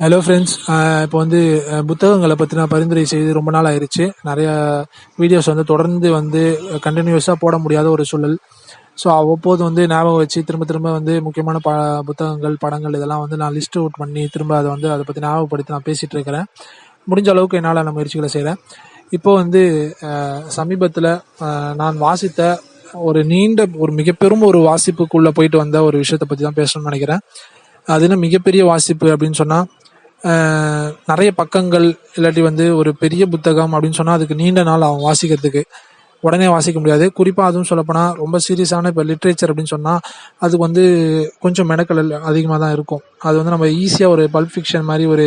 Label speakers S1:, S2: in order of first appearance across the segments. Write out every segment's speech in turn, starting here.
S1: Hello friends இப்போ வந்து புத்தகங்களை பற்றி நான் பரிந்துரை செய்து ரொம்ப நாள் ஆயிடுச்சு நிறைய வீடியோஸ் வந்து தொடர்ந்து வந்து கண்டினியூஸாக போட முடியாத ஒரு சூழல். ஸோ அவ்வப்போது வந்து ஞாபகம் வச்சு திரும்ப திரும்ப வந்து முக்கியமான ப புத்தகங்கள் படங்கள் இதெல்லாம் வந்து நான் லிஸ்ட் அவுட் பண்ணி திரும்ப அதை வந்து அதை பற்றி ஞாபகப்படுத்தி நான் பேசிகிட்டு இருக்கிறேன். முடிஞ்ச அளவுக்கு என்னால் நான் முயற்சிகளை செய்கிறேன் இப்போ வந்து சமீபத்தில் நான் வாசித்த ஒரு நீண்ட ஒரு மிகப்பெரும் ஒரு வாசிப்புக்குள்ளே போயிட்டு வந்த ஒரு விஷயத்தை பற்றி தான் பேசணும்னு நினைக்கிறேன். அது என்ன மிகப்பெரிய வாசிப்பு அப்படின்னு சொன்னால் நிறைய பக்கங்கள் இல்லாட்டி வந்து ஒரு பெரிய புத்தகம் அப்படின்னு சொன்னால் அதுக்கு நீண்ட நாள் ஆகும் வாசிக்கிறதுக்கு. உடனே வாசிக்க முடியாது. குறிப்பாக அதுவும் சொல்லப்போனால் ரொம்ப சீரியஸான இப்போ லிட்ரேச்சர் அப்படின்னு சொன்னால் அதுக்கு வந்து கொஞ்சம் மெனக்கல் அதிகமாக தான் இருக்கும். அது வந்து நம்ம ஈஸியாக ஒரு பல்ப் ஃபிக்ஷன் மாதிரி ஒரு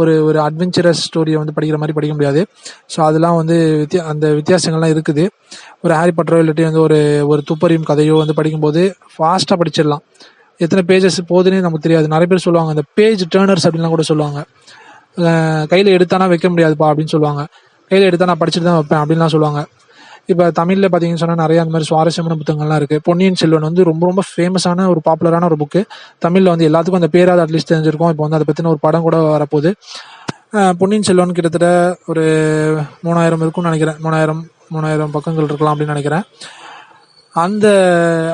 S1: ஒரு ஒரு அட்வென்ச்சரஸ் ஸ்டோரியை வந்து படிக்கிற மாதிரி படிக்க முடியாது. ஸோ அதெல்லாம் வந்து வித்தியா அந்த வித்தியாசங்கள்லாம் இருக்குது. ஒரு ஹாரி பட்டரோ இல்லாட்டி வந்து ஒரு ஒரு துப்பறியும் கதையோ வந்து படிக்கும்போது ஃபாஸ்ட்டாக படிச்சிடலாம். எத்தனை பேஜஸ் போகுதுன்னு நமக்கு தெரியாது. நிறைய பேர் சொல்லுவாங்க அந்த பேஜ் டேர்னர்ஸ் அப்படின்லாம் கூட சொல்லுவாங்க. கையில் எடுத்தானா வைக்க முடியாதுப்பா அப்படின்னு சொல்லுவாங்க. கையில் எடுத்தா நான் படிச்சுட்டு தான் வைப்பேன் அப்படின்லாம் சொல்லுவாங்க. இப்போ தமிழில் பார்த்தீங்கன்னு சொன்னால் நிறைய அந்த மாதிரி சுவாரஸ்யமான புத்தகங்கள்லாம் இருக்குது பொன்னியின் செல்வன் வந்து ரொம்ப ரொம்ப ஃபேமஸான ஒரு பாப்புலரான ஒரு புக்கு தமிழில் வந்து எல்லாத்துக்கும் அந்த பேராது அட்லீஸ்ட் தெரிஞ்சிருக்கும். இப்போ வந்து அதை பற்றின ஒரு படம் கூட வரப்போகுது. பொன்னியின் செல்வன் கிட்டத்தட்ட ஒரு மூணாயிரம் இருக்கும்னு நினைக்கிறேன். மூணாயிரம் மூணாயிரம் பக்கங்கள் இருக்கலாம் அப்படின்னு நினைக்கிறேன். அந்த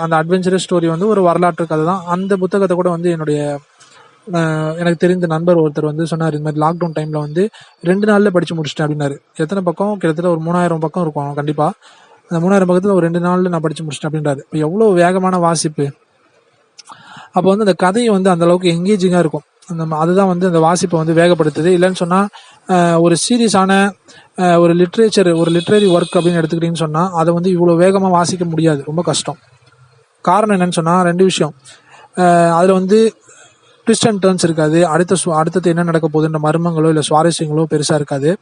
S1: அந்த அட்வென்ச்சரஸ் ஸ்டோரி வந்து ஒரு வரலாற்று கதை தான் அந்த புத்தகத்தை கூட வந்து என்னுடைய எனக்கு தெரிந்த நண்பர் ஒருத்தர் வந்து சொன்னார் இந்த மாதிரி லாக்டவுன் டைம்ல வந்து ரெண்டு நாள்ல படிச்சு முடிச்சிட்டேன் அப்படின்னாரு. எத்தனை பக்கம்? கிட்டத்தட்ட ஒரு மூணாயிரம் பக்கம் இருக்கும் கண்டிப்பா. அந்த மூணாயிரம் பக்கத்துல ஒரு ரெண்டு நாள்ல நான் படிச்சு முடிச்சிட்டேன் அப்படின்றாரு. இப்போ எவ்வளவு வேகமான வாசிப்பு. அப்போ வந்து அந்த கதையை வந்து அந்த அளவுக்கு எங்கேஜிங்கா இருக்கும். அந்த ம- அதுதான் வந்து அந்த வாசிப்பை வந்து வேகப்படுத்துது. இல்லைன்னு சொன்னா ஒரு சீரியஸான ஒரு லிட்ரேச்சர் ஒரு லிட்ரரி ஒர்க் அப்படின்னு எடுத்துக்கிட்டீங்கன்னு சொன்னால் அதை வந்து இவ்வளோ வேகமாக வாசிக்க முடியாது. ரொம்ப கஷ்டம். காரணம் என்னன்னு சொன்னால் ரெண்டு விஷயம். அதில் வந்து ட்விஸ்ட் அண்ட் டேர்ன்ஸ் இருக்காது. அடுத்த சு- அடுத்தது என்ன நடக்க போகுதுன்ற மர்மங்களோ இல்லை சுவாரஸ்யங்களோ பெருசாக இருக்காது.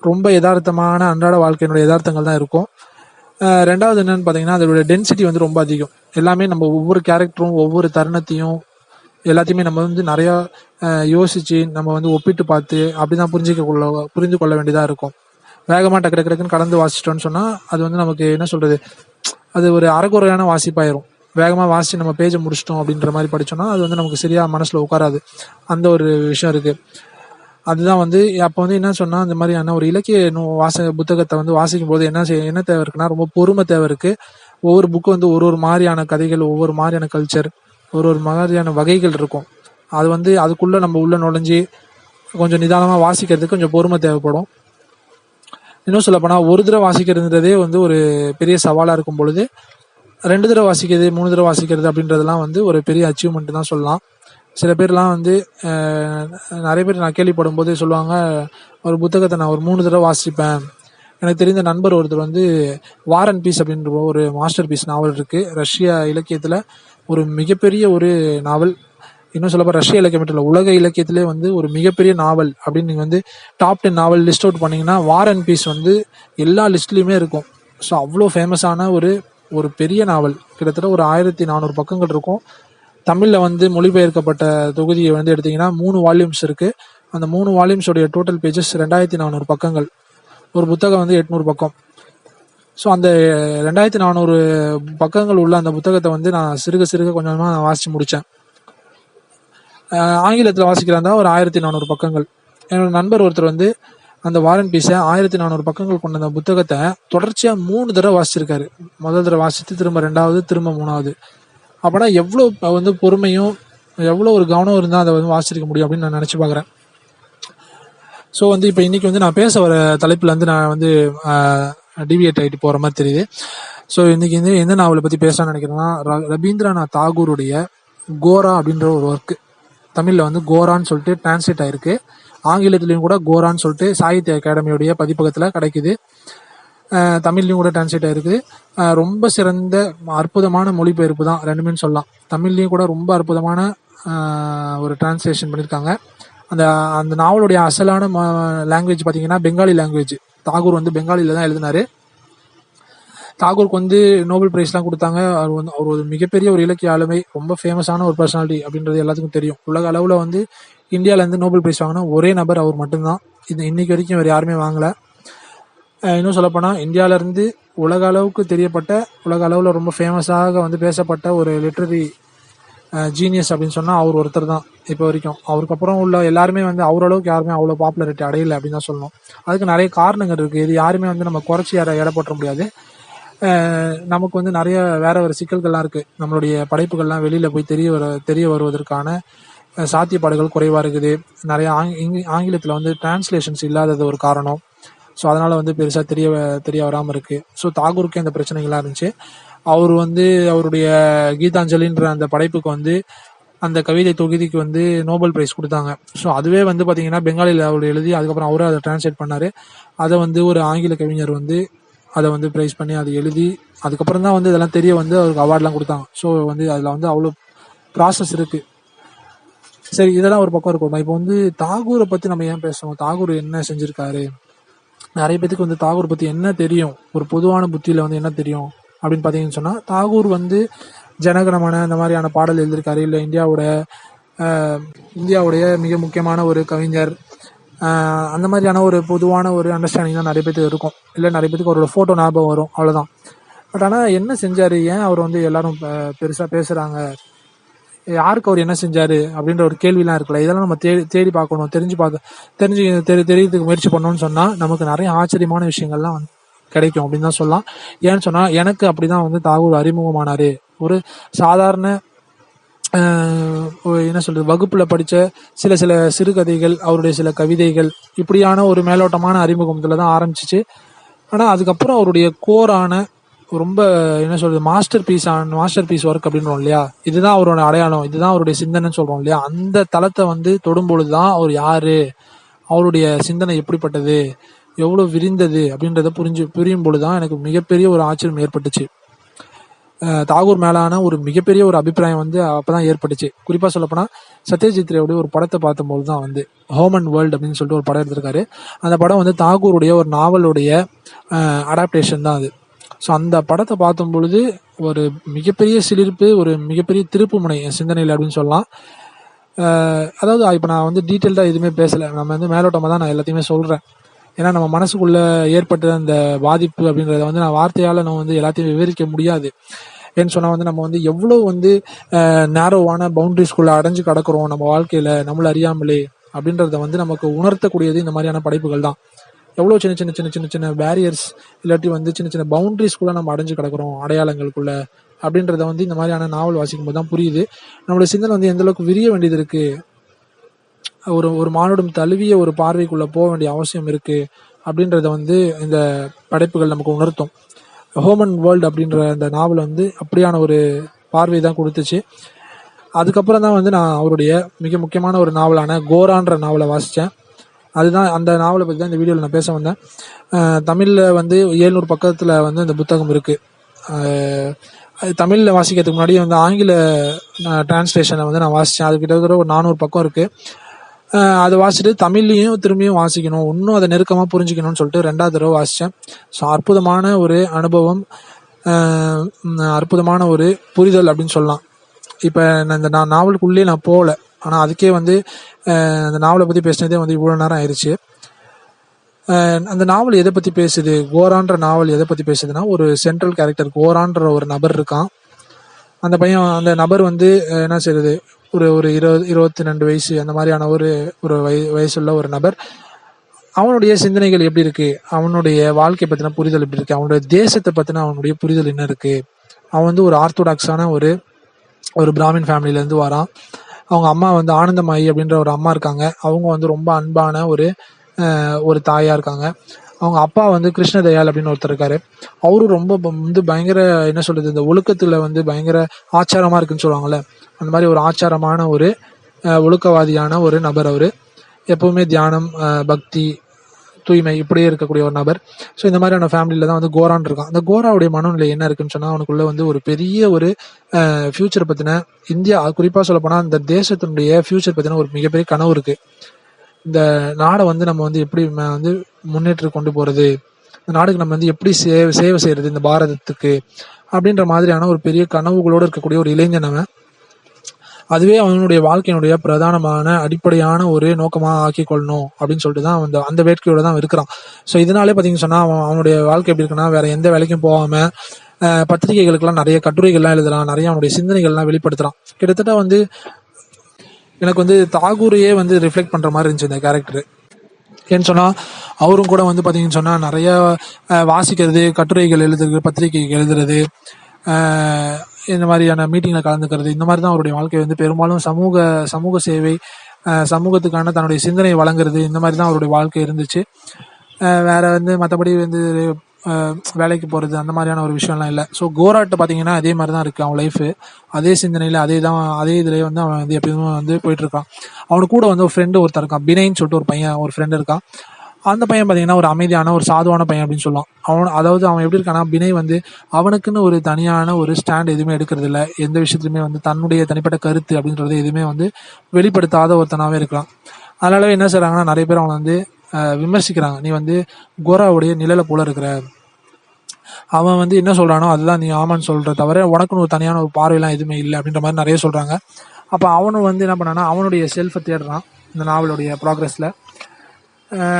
S1: ரொம்ப யதார்த்தமான அன்றாட வாழ்க்கையினுடைய யதார்த்தங்கள் தான் இருக்கும். ரெண்டாவது என்னன்னு பார்த்தீங்கன்னா அதோட டென்சிட்டி வந்து ரொம்ப அதிகம். எல்லாமே நம்ம ஒவ்வொரு கேரக்டரும் ஒவ்வொரு தருணத்தையும் எல்லாத்தையுமே நம்ம வந்து நிறையா யோசித்து யோசிச்சு நம்ம வந்து ஒப்பிட்டு பார்த்து அப்படிதான் புரிஞ்சுக்க கொள்ள புரிந்து கொள்ள வேண்டியதாக இருக்கும். வேகமாக டக்கு டக்கு டக்குன்னு கடந்து வாசிச்சிட்டோம்னு சொன்னால் அது வந்து நமக்கு என்ன சொல்கிறது அது ஒரு அறகுறையான வாசிப்பாயிரும். வேகமாக வாசித்து நம்ம பேஜை முடிச்சிட்டோம் அப்படின்ற மாதிரி படிச்சோம்னா அது வந்து நமக்கு சரியாக மனசில் உட்காராது. அந்த ஒரு விஷயம் இருக்குது அதுதான் வந்து அப்போ வந்து என்ன சொன்னால் அந்த மாதிரியான ஒரு இலக்கிய வாச புத்தகத்தை வந்து வாசிக்கும் போது என்ன செய்ய என்ன தேவை இருக்குன்னா ரொம்ப பொறுமை தேவை இருக்குது ஒவ்வொரு புக்கு வந்து ஒரு ஒரு மாதிரியான கதைகள் ஒவ்வொரு மாதிரியான கல்ச்சர் ஒரு ஒரு மாதிரியான வகைகள் இருக்கும். அது வந்து அதுக்குள்ளே நம்ம உள்ளே நுழைஞ்சி கொஞ்சம் நிதானமாக வாசிக்கிறதுக்கு கொஞ்சம் பொறுமை தேவைப்படும். இன்னும் சொல்லப்போனால் ஒரு தடவை வாசிக்கிறதுன்றதே வந்து ஒரு பெரிய சவாலாக இருக்கும் பொழுது ரெண்டு தடவை வாசிக்கிறது மூணு தடவை வாசிக்கிறது அப்படின்றதெல்லாம் வந்து ஒரு பெரிய அச்சீவ்மெண்ட் தான் சொல்லலாம். சில பேர்லாம் வந்து நிறைய பேர் நான் கேள்விப்படும் போதே சொல்லுவாங்க ஒரு புத்தகத்தை நான் ஒரு மூணு தடவை வாசிப்பேன். எனக்கு தெரிந்த நண்பர் ஒருத்தர் வந்து வார் அண்ட் பீஸ் அப்படின்ற ஒரு மாஸ்டர் பீஸ் நாவல் இருக்குது ரஷ்யா இலக்கியத்தில் ஒரு மிகப்பெரிய ஒரு நாவல் இன்னும் சொல்லப்போ ரஷ்ய இலக்கியம் மட்டும் உலக இலக்கியத்திலே வந்து ஒரு மிகப்பெரிய நாவல் அப்படின்னு நீங்கள் வந்து top ten novel list out பண்ணிங்கன்னா வார் அண்ட் பீஸ் வந்து எல்லா லிஸ்ட்லேயுமே இருக்கும். ஸோ அவ்வளோ ஃபேமஸான ஒரு ஒரு பெரிய நாவல். கிட்டத்தட்ட ஒரு ஆயிரத்தி நானூறு பக்கங்கள் இருக்கும். தமிழில் வந்து மொழிபெயர்க்கப்பட்ட தொகுதியை வந்து எடுத்தீங்கன்னா மூணு வால்யூம்ஸ் இருக்குது அந்த மூணு வால்யூம்ஸோடைய டோட்டல் பேஜஸ் ரெண்டாயிரத்தி நானூறு பக்கங்கள். ஒரு புத்தகம் வந்து எட்நூறு பக்கம். ஸோ அந்த ரெண்டாயிரத்தி நானூறு பக்கங்கள் உள்ள அந்த புத்தகத்தை வந்து நான் சிறுக சிறுக கொஞ்சமாக நான் வாசித்து முடித்தேன் ஆங்கிலத்தில் வாசிக்கிறதா ஒரு ஆயிரத்தி நானூறு பக்கங்கள். என்னோட நண்பர் ஒருத்தர் வந்து அந்த வாரன் பீஸை ஆயிரத்தி நானூறு பக்கங்கள் கொண்ட அந்த புத்தகத்தை தொடர்ச்சியாக மூணு தடவை வாசிச்சிருக்காரு. முதல் தடவை வாசித்து திரும்ப ரெண்டாவது திரும்ப மூணாவது. அப்பனா எவ்வளோ வந்து பொறுமையும் எவ்வளோ ஒரு கவனம் இருந்தால் அதை வந்து வாசிச்சிருக்க முடியும் அப்படின்னு நான் நினச்சி பார்க்குறேன் ஸோ வந்து இப்போ இன்னைக்கு வந்து நான் பேச வர தலைப்பில் வந்து நான் வந்து டிவியேட் ஆகிட்டு போகிற மாதிரி தெரியுது. ஸோ இன்னைக்கு வந்து எந்த நாவலை பற்றி பேசலாம்னு நினைக்கிறேன்னா ர- ரவீந்திரநாத் தாகூருடைய கோரா அப்படின்ற ஒரு ஒர்க் தமிழில் வந்து கோரான்னு சொல்லிட்டு டிரான்ஸ்லேட் ஆயிருக்கு. ஆங்கிலத்திலையும் கூட கோரான்னு சொல்லிட்டு சாகித்ய அகாடமியுடைய பதிப்பகத்தில் கிடைக்குது. தமிழ்லையும் கூட டிரான்ஸ்லேட் ஆயிருக்கு. ரொம்ப சிறந்த அற்புதமான மொழிபெயர்ப்பு தான் ரெண்டுமே சொல்லலாம். தமிழ்லையும் கூட ரொம்ப அற்புதமான ஒரு டிரான்ஸ்லேஷன் பண்ணியிருக்காங்க அந்த அந்த நாவலுடைய அசலான லாங்குவேஜ் பார்த்தீங்கன்னா பெங்காலி லாங்குவேஜ் தாகூர் வந்து பெங்காலியில் தான் எழுதினாரு. தாகூருக்கு வந்து நோபல் பிரைஸ்லாம் கொடுத்தாங்க. அவர் வந்து அவர் ஒரு மிகப்பெரிய ஒரு இலக்கிய ஆளுமை ரொம்ப ஃபேமஸான ஒரு பர்சனாலிட்டி அப்படின்றது எல்லாத்துக்கும் தெரியும். உலக அளவில் வந்து இந்தியாவிலேருந்து நோபல் பிரைஸ் வாங்கின ஒரே நபர் அவர் மட்டும்தான். இது இன்னைக்கு வரைக்கும் வேறு யாருமே வாங்கலை. இன்னும் சொல்லப்போனால் இந்தியாவிலேருந்து உலக அளவுக்கு தெரியப்பட்ட உலக அளவில் ரொம்ப ஃபேமஸாக வந்து பேசப்பட்ட ஒரு லிட்ரரி ஜீனியஸ் அப்படின்னு சொன்னால் அவர் ஒருத்தர் தான் இப்போ வரைக்கும். அவருக்கு அப்புறம் உள்ள எல்லாருமே வந்து அவரளவுக்கு யாருமே அவ்வளோ பாப்புலரிட்டி அடையலை அப்படின்னு தான் சொல்லணும். அதுக்கு நிறைய காரணங்கள் இருக்குது இது யாருமே வந்து நம்ம குறைச்சி யாரை எடை போட்ட முடியாது. நமக்கு வந்து நிறைய வேற வேறு சிக்கல்கள்லாம் இருக்குது நம்மளுடைய படைப்புகள்லாம் வெளியில் போய் தெரிய வர தெரிய வருவதற்கான சாத்தியப்பாடுகள் குறைவாக இருக்குது. நிறைய ஆங் இங்கி- வந்து டிரான்ஸ்லேஷன்ஸ் இல்லாதது ஒரு காரணம். ஸோ அதனால் வந்து பெருசாக தெரிய வ- தெரிய வராமல் இருக்குது ஸோ தாகூருக்கு அந்த பிரச்சனைகள்லாம் இருந்துச்சு. அவர் வந்து அவருடைய கீதாஞ்சலின்ற அந்த படைப்புக்கு வந்து அந்த கவிதை தொகுதிக்கு வந்து நோபல் பிரைஸ் கொடுத்தாங்க. ஸோ அதுவே வந்து பார்த்தீங்கன்னா பெங்காலியில் அவர் எழுதி அதுக்கப்புறம் அவரே அதை டிரான்ஸ்லேட் பண்ணாரு. அதை வந்து ஒரு ஆங்கில கவிஞர் வந்து அதை வந்து ப்ரைஸ் பண்ணி அதை எழுதி அதுக்கப்புறம் தான் வந்து இதெல்லாம் தெரிய வந்து அவருக்கு அவார்ட்லாம் கொடுத்தாங்க. ஸோ வந்து அதில் வந்து அவ்வளோ ப்ராசஸ் இருக்குது சரி இதெல்லாம் ஒரு பக்கம் இருக்கும் இப்போ வந்து தாகூரை பற்றி நம்ம ஏன் பேசுவோம் தாகூர் என்ன செஞ்சுருக்காரு? நிறைய பேத்துக்கு வந்து தாகூர் பற்றி என்ன தெரியும்? ஒரு பொதுவான புத்தியில் வந்து என்ன தெரியும்? அப்படின்னு பார்த்தீங்கன்னு சொன்னால் தாகூர் வந்து ஜனகணமன அந்த மாதிரியான பாடல் எழுதியிருக்காரு. இல்லை இந்தியாவோட இந்தியாவுடைய மிக முக்கியமான ஒரு கவிஞர். அந்த மாதிரியான ஒரு பொதுவான ஒரு அண்டர்ஸ்டாண்டிங் தான் நிறைய பேத்துக்கு இருக்கும். இல்லை நிறைய பேத்துக்கு அவரோட ஃபோட்டோ ஞாபகம் வரும். அவ்வளோதான் பட் ஆனால் என்ன செஞ்சார்? ஏன் அவர் வந்து எல்லாரும் பெருசாக பேசுகிறாங்க யாருக்கு அவர் என்ன செஞ்சார்? அப்படின்ற ஒரு கேள்விலாம் இருக்குல்ல. இதெல்லாம் நம்ம தேடி தேடி பார்க்கணும். தெரிஞ்சு பார்க்க தெரிஞ்சு தெரி தெரியறதுக்கு முயற்சி பண்ணோம்னு சொன்னால் நமக்கு நிறைய ஆச்சரியமான விஷயங்கள்லாம் வந்து கிடைக்கும் அப்படின்னு தான் சொல்லலாம். ஏன்னு சொன்னா எனக்கு அப்படிதான் வந்து தாகூர் அறிமுகமானாரு. ஒரு சாதாரண என்ன சொல்றது வகுப்புல படிச்ச சில சில சிறுகதைகள் அவருடைய சில கவிதைகள் இப்படியான ஒரு மேலோட்டமான அறிமுகத்துல தான் ஆரம்பிச்சிச்சு. ஆனா அதுக்கப்புறம் அவருடைய கோரான ரொம்ப என்ன சொல்றது masterpiece on masterpiece work அப்படின்றோம் இல்லையா? இதுதான் அவரோட அடையாளம். இதுதான் அவருடைய சிந்தனைன்னு சொல்றோம் இல்லையா? அந்த தளத்தை வந்து தொடும் பொழுதுதான் அவர் யாரு? அவருடைய சிந்தனை எப்படிப்பட்டது? எவ்வளோ விரிந்தது அப்படின்றத புரிஞ்சு புரியும் பொழுதுதான் எனக்கு மிகப்பெரிய ஒரு ஆச்சரியம் ஏற்பட்டுச்சு. தாகூர் மேலான ஒரு மிகப்பெரிய ஒரு அபிப்பிராயம் வந்து அப்பதான் ஏற்பட்டுச்சு. குறிப்பாக சொல்லப்போனால் சத்யஜித்ரேவுடைய ஒரு படத்தை பார்த்தபோது தான் வந்து ஹோம் அண்ட் வேர்ல்ட் அப்படின்னு சொல்லிட்டு ஒரு படம் எடுத்திருக்காரு. அந்த படம் வந்து தாகூருடைய ஒரு நாவலுடைய அடாப்டேஷன் தான் அது. ஸோ அந்த படத்தை பார்த்தும் பொழுது ஒரு மிகப்பெரிய சிலிர்ப்பு ஒரு மிகப்பெரிய திருப்பு முனை என் சிந்தனையில் அப்படின்னு சொல்லலாம். அதாவது இப்போ நான் வந்து டீட்டெயில்டாக எதுவுமே பேசலை. நம்ம வந்து மேலோட்டமாக தான் நான் எல்லாத்தையுமே சொல்கிறேன் ஏன்னா நம்ம மனசுக்குள்ள ஏற்பட்ட அந்த பாதிப்பு அப்படின்றத வந்து நான் வார்த்தையால நம்ம வந்து எல்லாத்தையும் விவரிக்க முடியாது. ஏன்னு சொன்னா வந்து நம்ம வந்து எவ்வளவு வந்து நேரோவான பவுண்டரிஸ்குள்ள அடைஞ்சு கிடக்குறோம் நம்ம வாழ்க்கையில நம்மள அறியாமலே அப்படின்றத வந்து நமக்கு உணர்த்தக்கூடியது இந்த மாதிரியான படைப்புகள் தான். எவ்வளவு சின்ன சின்ன சின்ன சின்ன சின்ன பேரியர்ஸ் இல்லாட்டி வந்து சின்ன சின்ன பவுண்டரிஸ்குள்ள நம்ம அடைஞ்சு கிடக்குறோம் அடையாளங்களுக்குள்ள அப்படின்றத வந்து இந்த மாதிரியான நாவல் வாசிக்கும் போது தான் புரியுது. நம்மளோட சிந்தனை வந்து எந்த அளவுக்கு விரிய வேண்டியது இருக்கு ஒரு ஒரு மானுடம் தழுவிய ஒரு பார்வைக்குள்ளே போக வேண்டிய அவசியம் இருக்குது அப்படின்றத வந்து இந்த படைப்புகள் நமக்கு உணர்த்தும். ஹோமன் வேர்ல்டு அப்படின்ற அந்த நாவல் வந்து அப்படியான ஒரு பார்வை தான் கொடுத்துச்சு. அதுக்கப்புறம் தான் வந்து நான் அவருடைய மிக முக்கியமான ஒரு நாவலான கோரான்ற நாவலை வாசித்தேன் அதுதான் அந்த நாவலை பற்றி தான் இந்த வீடியோவில் நான் பேச வந்தேன். தமிழில் வந்து ஏழ்நூறு பக்கத்தில் வந்து இந்த புத்தகம் இருக்குது தமிழில் வாசிக்கிறதுக்கு முன்னாடி வந்து ஆங்கில டிரான்ஸ்லேஷனை வந்து நான் வாசித்தேன் அது கிட்டத்தட்ட ஒரு நானூறு பக்கம் இருக்குது அதை வாசிச்சுட்டு தமிழ்லையும் திரும்பியும் வாசிக்கணும். இன்னும் அதை நெருக்கமாக புரிஞ்சுக்கணும்னு சொல்லிட்டு ரெண்டாவது தடவை வாசித்தேன் ஸோ அற்புதமான ஒரு அனுபவம் அற்புதமான ஒரு புரிதல் அப்படின்னு சொல்லலாம். இப்போ நான் இந்த நான் நாவலுக்குள்ளேயே நான் போகல. ஆனால் அதுக்கே வந்து அந்த நாவலை பற்றி பேசினதே வந்து இவ்வளோ நேரம் ஆயிடுச்சு அந்த நாவல் எதை பற்றி பேசுது? கோரான்ற நாவல் எதை பற்றி பேசுதுன்னா ஒரு சென்ட்ரல் கேரக்டர் கோரான்ற ஒரு நபர் இருக்கான். அந்த பையன் அந்த நபர் வந்து என்ன செய்யுது ஒரு ஒரு இருபது இருபத்தி ரெண்டு வயசு அந்த மாதிரியான ஒரு ஒரு வய வயசுள்ள ஒரு நபர். அவனுடைய சிந்தனைகள் எப்படி இருக்கு? அவனுடைய வாழ்க்கை பத்தின புரிதல் எப்படி இருக்கு? அவனுடைய தேசத்தை பத்தின அவனுடைய புரிதல் என்ன இருக்கு? அவன் வந்து ஒரு ஆர்த்தோடாக்ஸான ஒரு ஒரு பிராமின் ஃபேமிலில இருந்து வரான். அவங்க அம்மா வந்து ஆனந்தமாயி அப்படின்ற ஒரு அம்மா இருக்காங்க. அவங்க வந்து ரொம்ப அன்பான ஒரு ஒரு தாயா இருக்காங்க. அவங்க அப்பா வந்து கிருஷ்ணதயாள் அப்படின்னு ஒருத்தர் இருக்காரு. அவரும் ரொம்ப ப- வந்து பயங்கர என்ன சொல்றது இந்த ஒழுக்கத்துல வந்து பயங்கர ஆச்சாரமா இருக்குன்னு சொல்லுவாங்கல்ல. அந்த மாதிரி ஒரு ஆச்சாரமான ஒரு ஒழுக்கவாதியான ஒரு நபர் அவர். எப்பவுமே தியானம் பக்தி தூய்மை இப்படியே இருக்கக்கூடிய ஒரு நபர். ஸோ இந்த மாதிரியான ஃபேமிலியில தான் வந்து கோரான் இருக்கான். அந்த கோராவுடைய மனநிலை என்ன இருக்குன்னு சொன்னா அவனுக்குள்ள வந்து ஒரு பெரிய ஒரு ஃபியூச்சர் பத்தின இந்தியா குறிப்பா சொல்ல போனா இந்த தேசத்தினுடைய ஃபியூச்சர் பத்தின ஒரு மிகப்பெரிய கனவு இருக்கு. இந்த நாடை வந்து நம்ம வந்து எப்படி வந்து முன்னேற்றி கொண்டு போறது? இந்த நாடுக்கு நம்ம வந்து எப்படி சேவை சேவை செய்யறது இந்த பாரதத்துக்கு? அப்படின்ற மாதிரியான ஒரு பெரிய கனவுகளோடு இருக்கக்கூடிய ஒரு இளைஞன் அவன். அதுவே அவனுடைய வாழ்க்கையினுடைய பிரதானமான அடிப்படையான ஒரு நோக்கமாக ஆக்கி கொள்ளணும் அப்படின்னு சொல்லிட்டு தான் அந்த அந்த வேட்கையோட தான் இருக்கிறான். ஸோ இதனாலே பார்த்தீங்கன்னு சொன்னால் அவன் அவனுடைய வாழ்க்கை எப்படி இருக்குன்னா வேற எந்த வேலைக்கும் போகாம பத்திரிகைகளுக்கெல்லாம் நிறைய கட்டுரைகள்லாம் எழுதுறான் நிறைய அவனுடைய சிந்தனைகள்லாம் வெளிப்படுத்துறான். கிட்டத்தட்ட வந்து எனக்கு வந்து தாகூரையே வந்து ரிஃப்ளெக்ட் பண்ணுற மாதிரி இருந்துச்சு இந்த கேரக்டர் ஏன்னு சொன்னால் அவரும் கூட வந்து பார்த்தீங்கன்னு சொன்னால் நிறைய வாசிக்கிறது கட்டுரைகள் எழுதுறது பத்திரிகை எழுதுறது இந்த மாதிரியான மீட்டிங்ல கலந்துக்கிறது இந்த மாதிரி தான் அவருடைய வாழ்க்கை வந்து பெரும்பாலும் சமூக சமூக சேவை சமூகத்துக்கான தன்னுடைய சிந்தனை வழங்குறது இந்த மாதிரி தான் அவருடைய வாழ்க்கை இருந்துச்சு. வேற வந்து மற்றபடி வந்து வேலைக்கு போகிறது அந்த மாதிரியான ஒரு விஷயம்லாம் இல்லை. ஸோ கோராட்டை பார்த்தீங்கன்னா அதே மாதிரி தான் இருக்கு அவன் லைஃப் அதே சிந்தனையில் அதே தான் அதே இதுலேயே வந்து அவன் வந்து எப்பயுமே வந்து போயிட்டு இருக்கான். அவனுக்கு கூட வந்து ஒரு ஃப்ரெண்டு ஒருத்தர் இருக்கான். பினைன்னு சொல்லிட்டு ஒரு பையன் ஒரு ஃப்ரெண்டு இருக்கான். அந்த பையன் பார்த்தீங்கன்னா ஒரு அமைதியான ஒரு சாதுவான பையன் அப்படின்னு சொல்லலாம் அவன் அதாவது அவன் எப்படி இருக்கான்னா வினய் வந்து அவனுக்குன்னு ஒரு தனியான ஒரு ஸ்டாண்ட் எதுவுமே எடுக்கிறது இல்லை. எந்த விஷயத்துலையுமே வந்து தன்னுடைய தனிப்பட்ட கருத்து அப்படின்றது எதுவுமே வந்து வெளிப்படுத்தாத ஒருத்தனாகவே இருக்கலாம் அதனால என்ன செய்கிறாங்கன்னா நிறைய பேர் அவனை வந்து விமர்சிக்கிறாங்க. நீ வந்து கோராவுடைய நிழலை போல இருக்கிற. அவன் வந்து என்ன சொல்கிறானோ அதுதான் நீ ஆமான்னு சொல்கிற தவிர உனக்குன்னு ஒரு தனியான ஒரு பார்வையெல்லாம் எதுவுமே இல்லை அப்படின்ற மாதிரி நிறைய சொல்கிறாங்க அப்போ அவனும் வந்து என்ன பண்ணானா அவனுடைய செல்ஃபை தேடுறான் இந்த நாவலுடைய ப்ராக்ரஸில்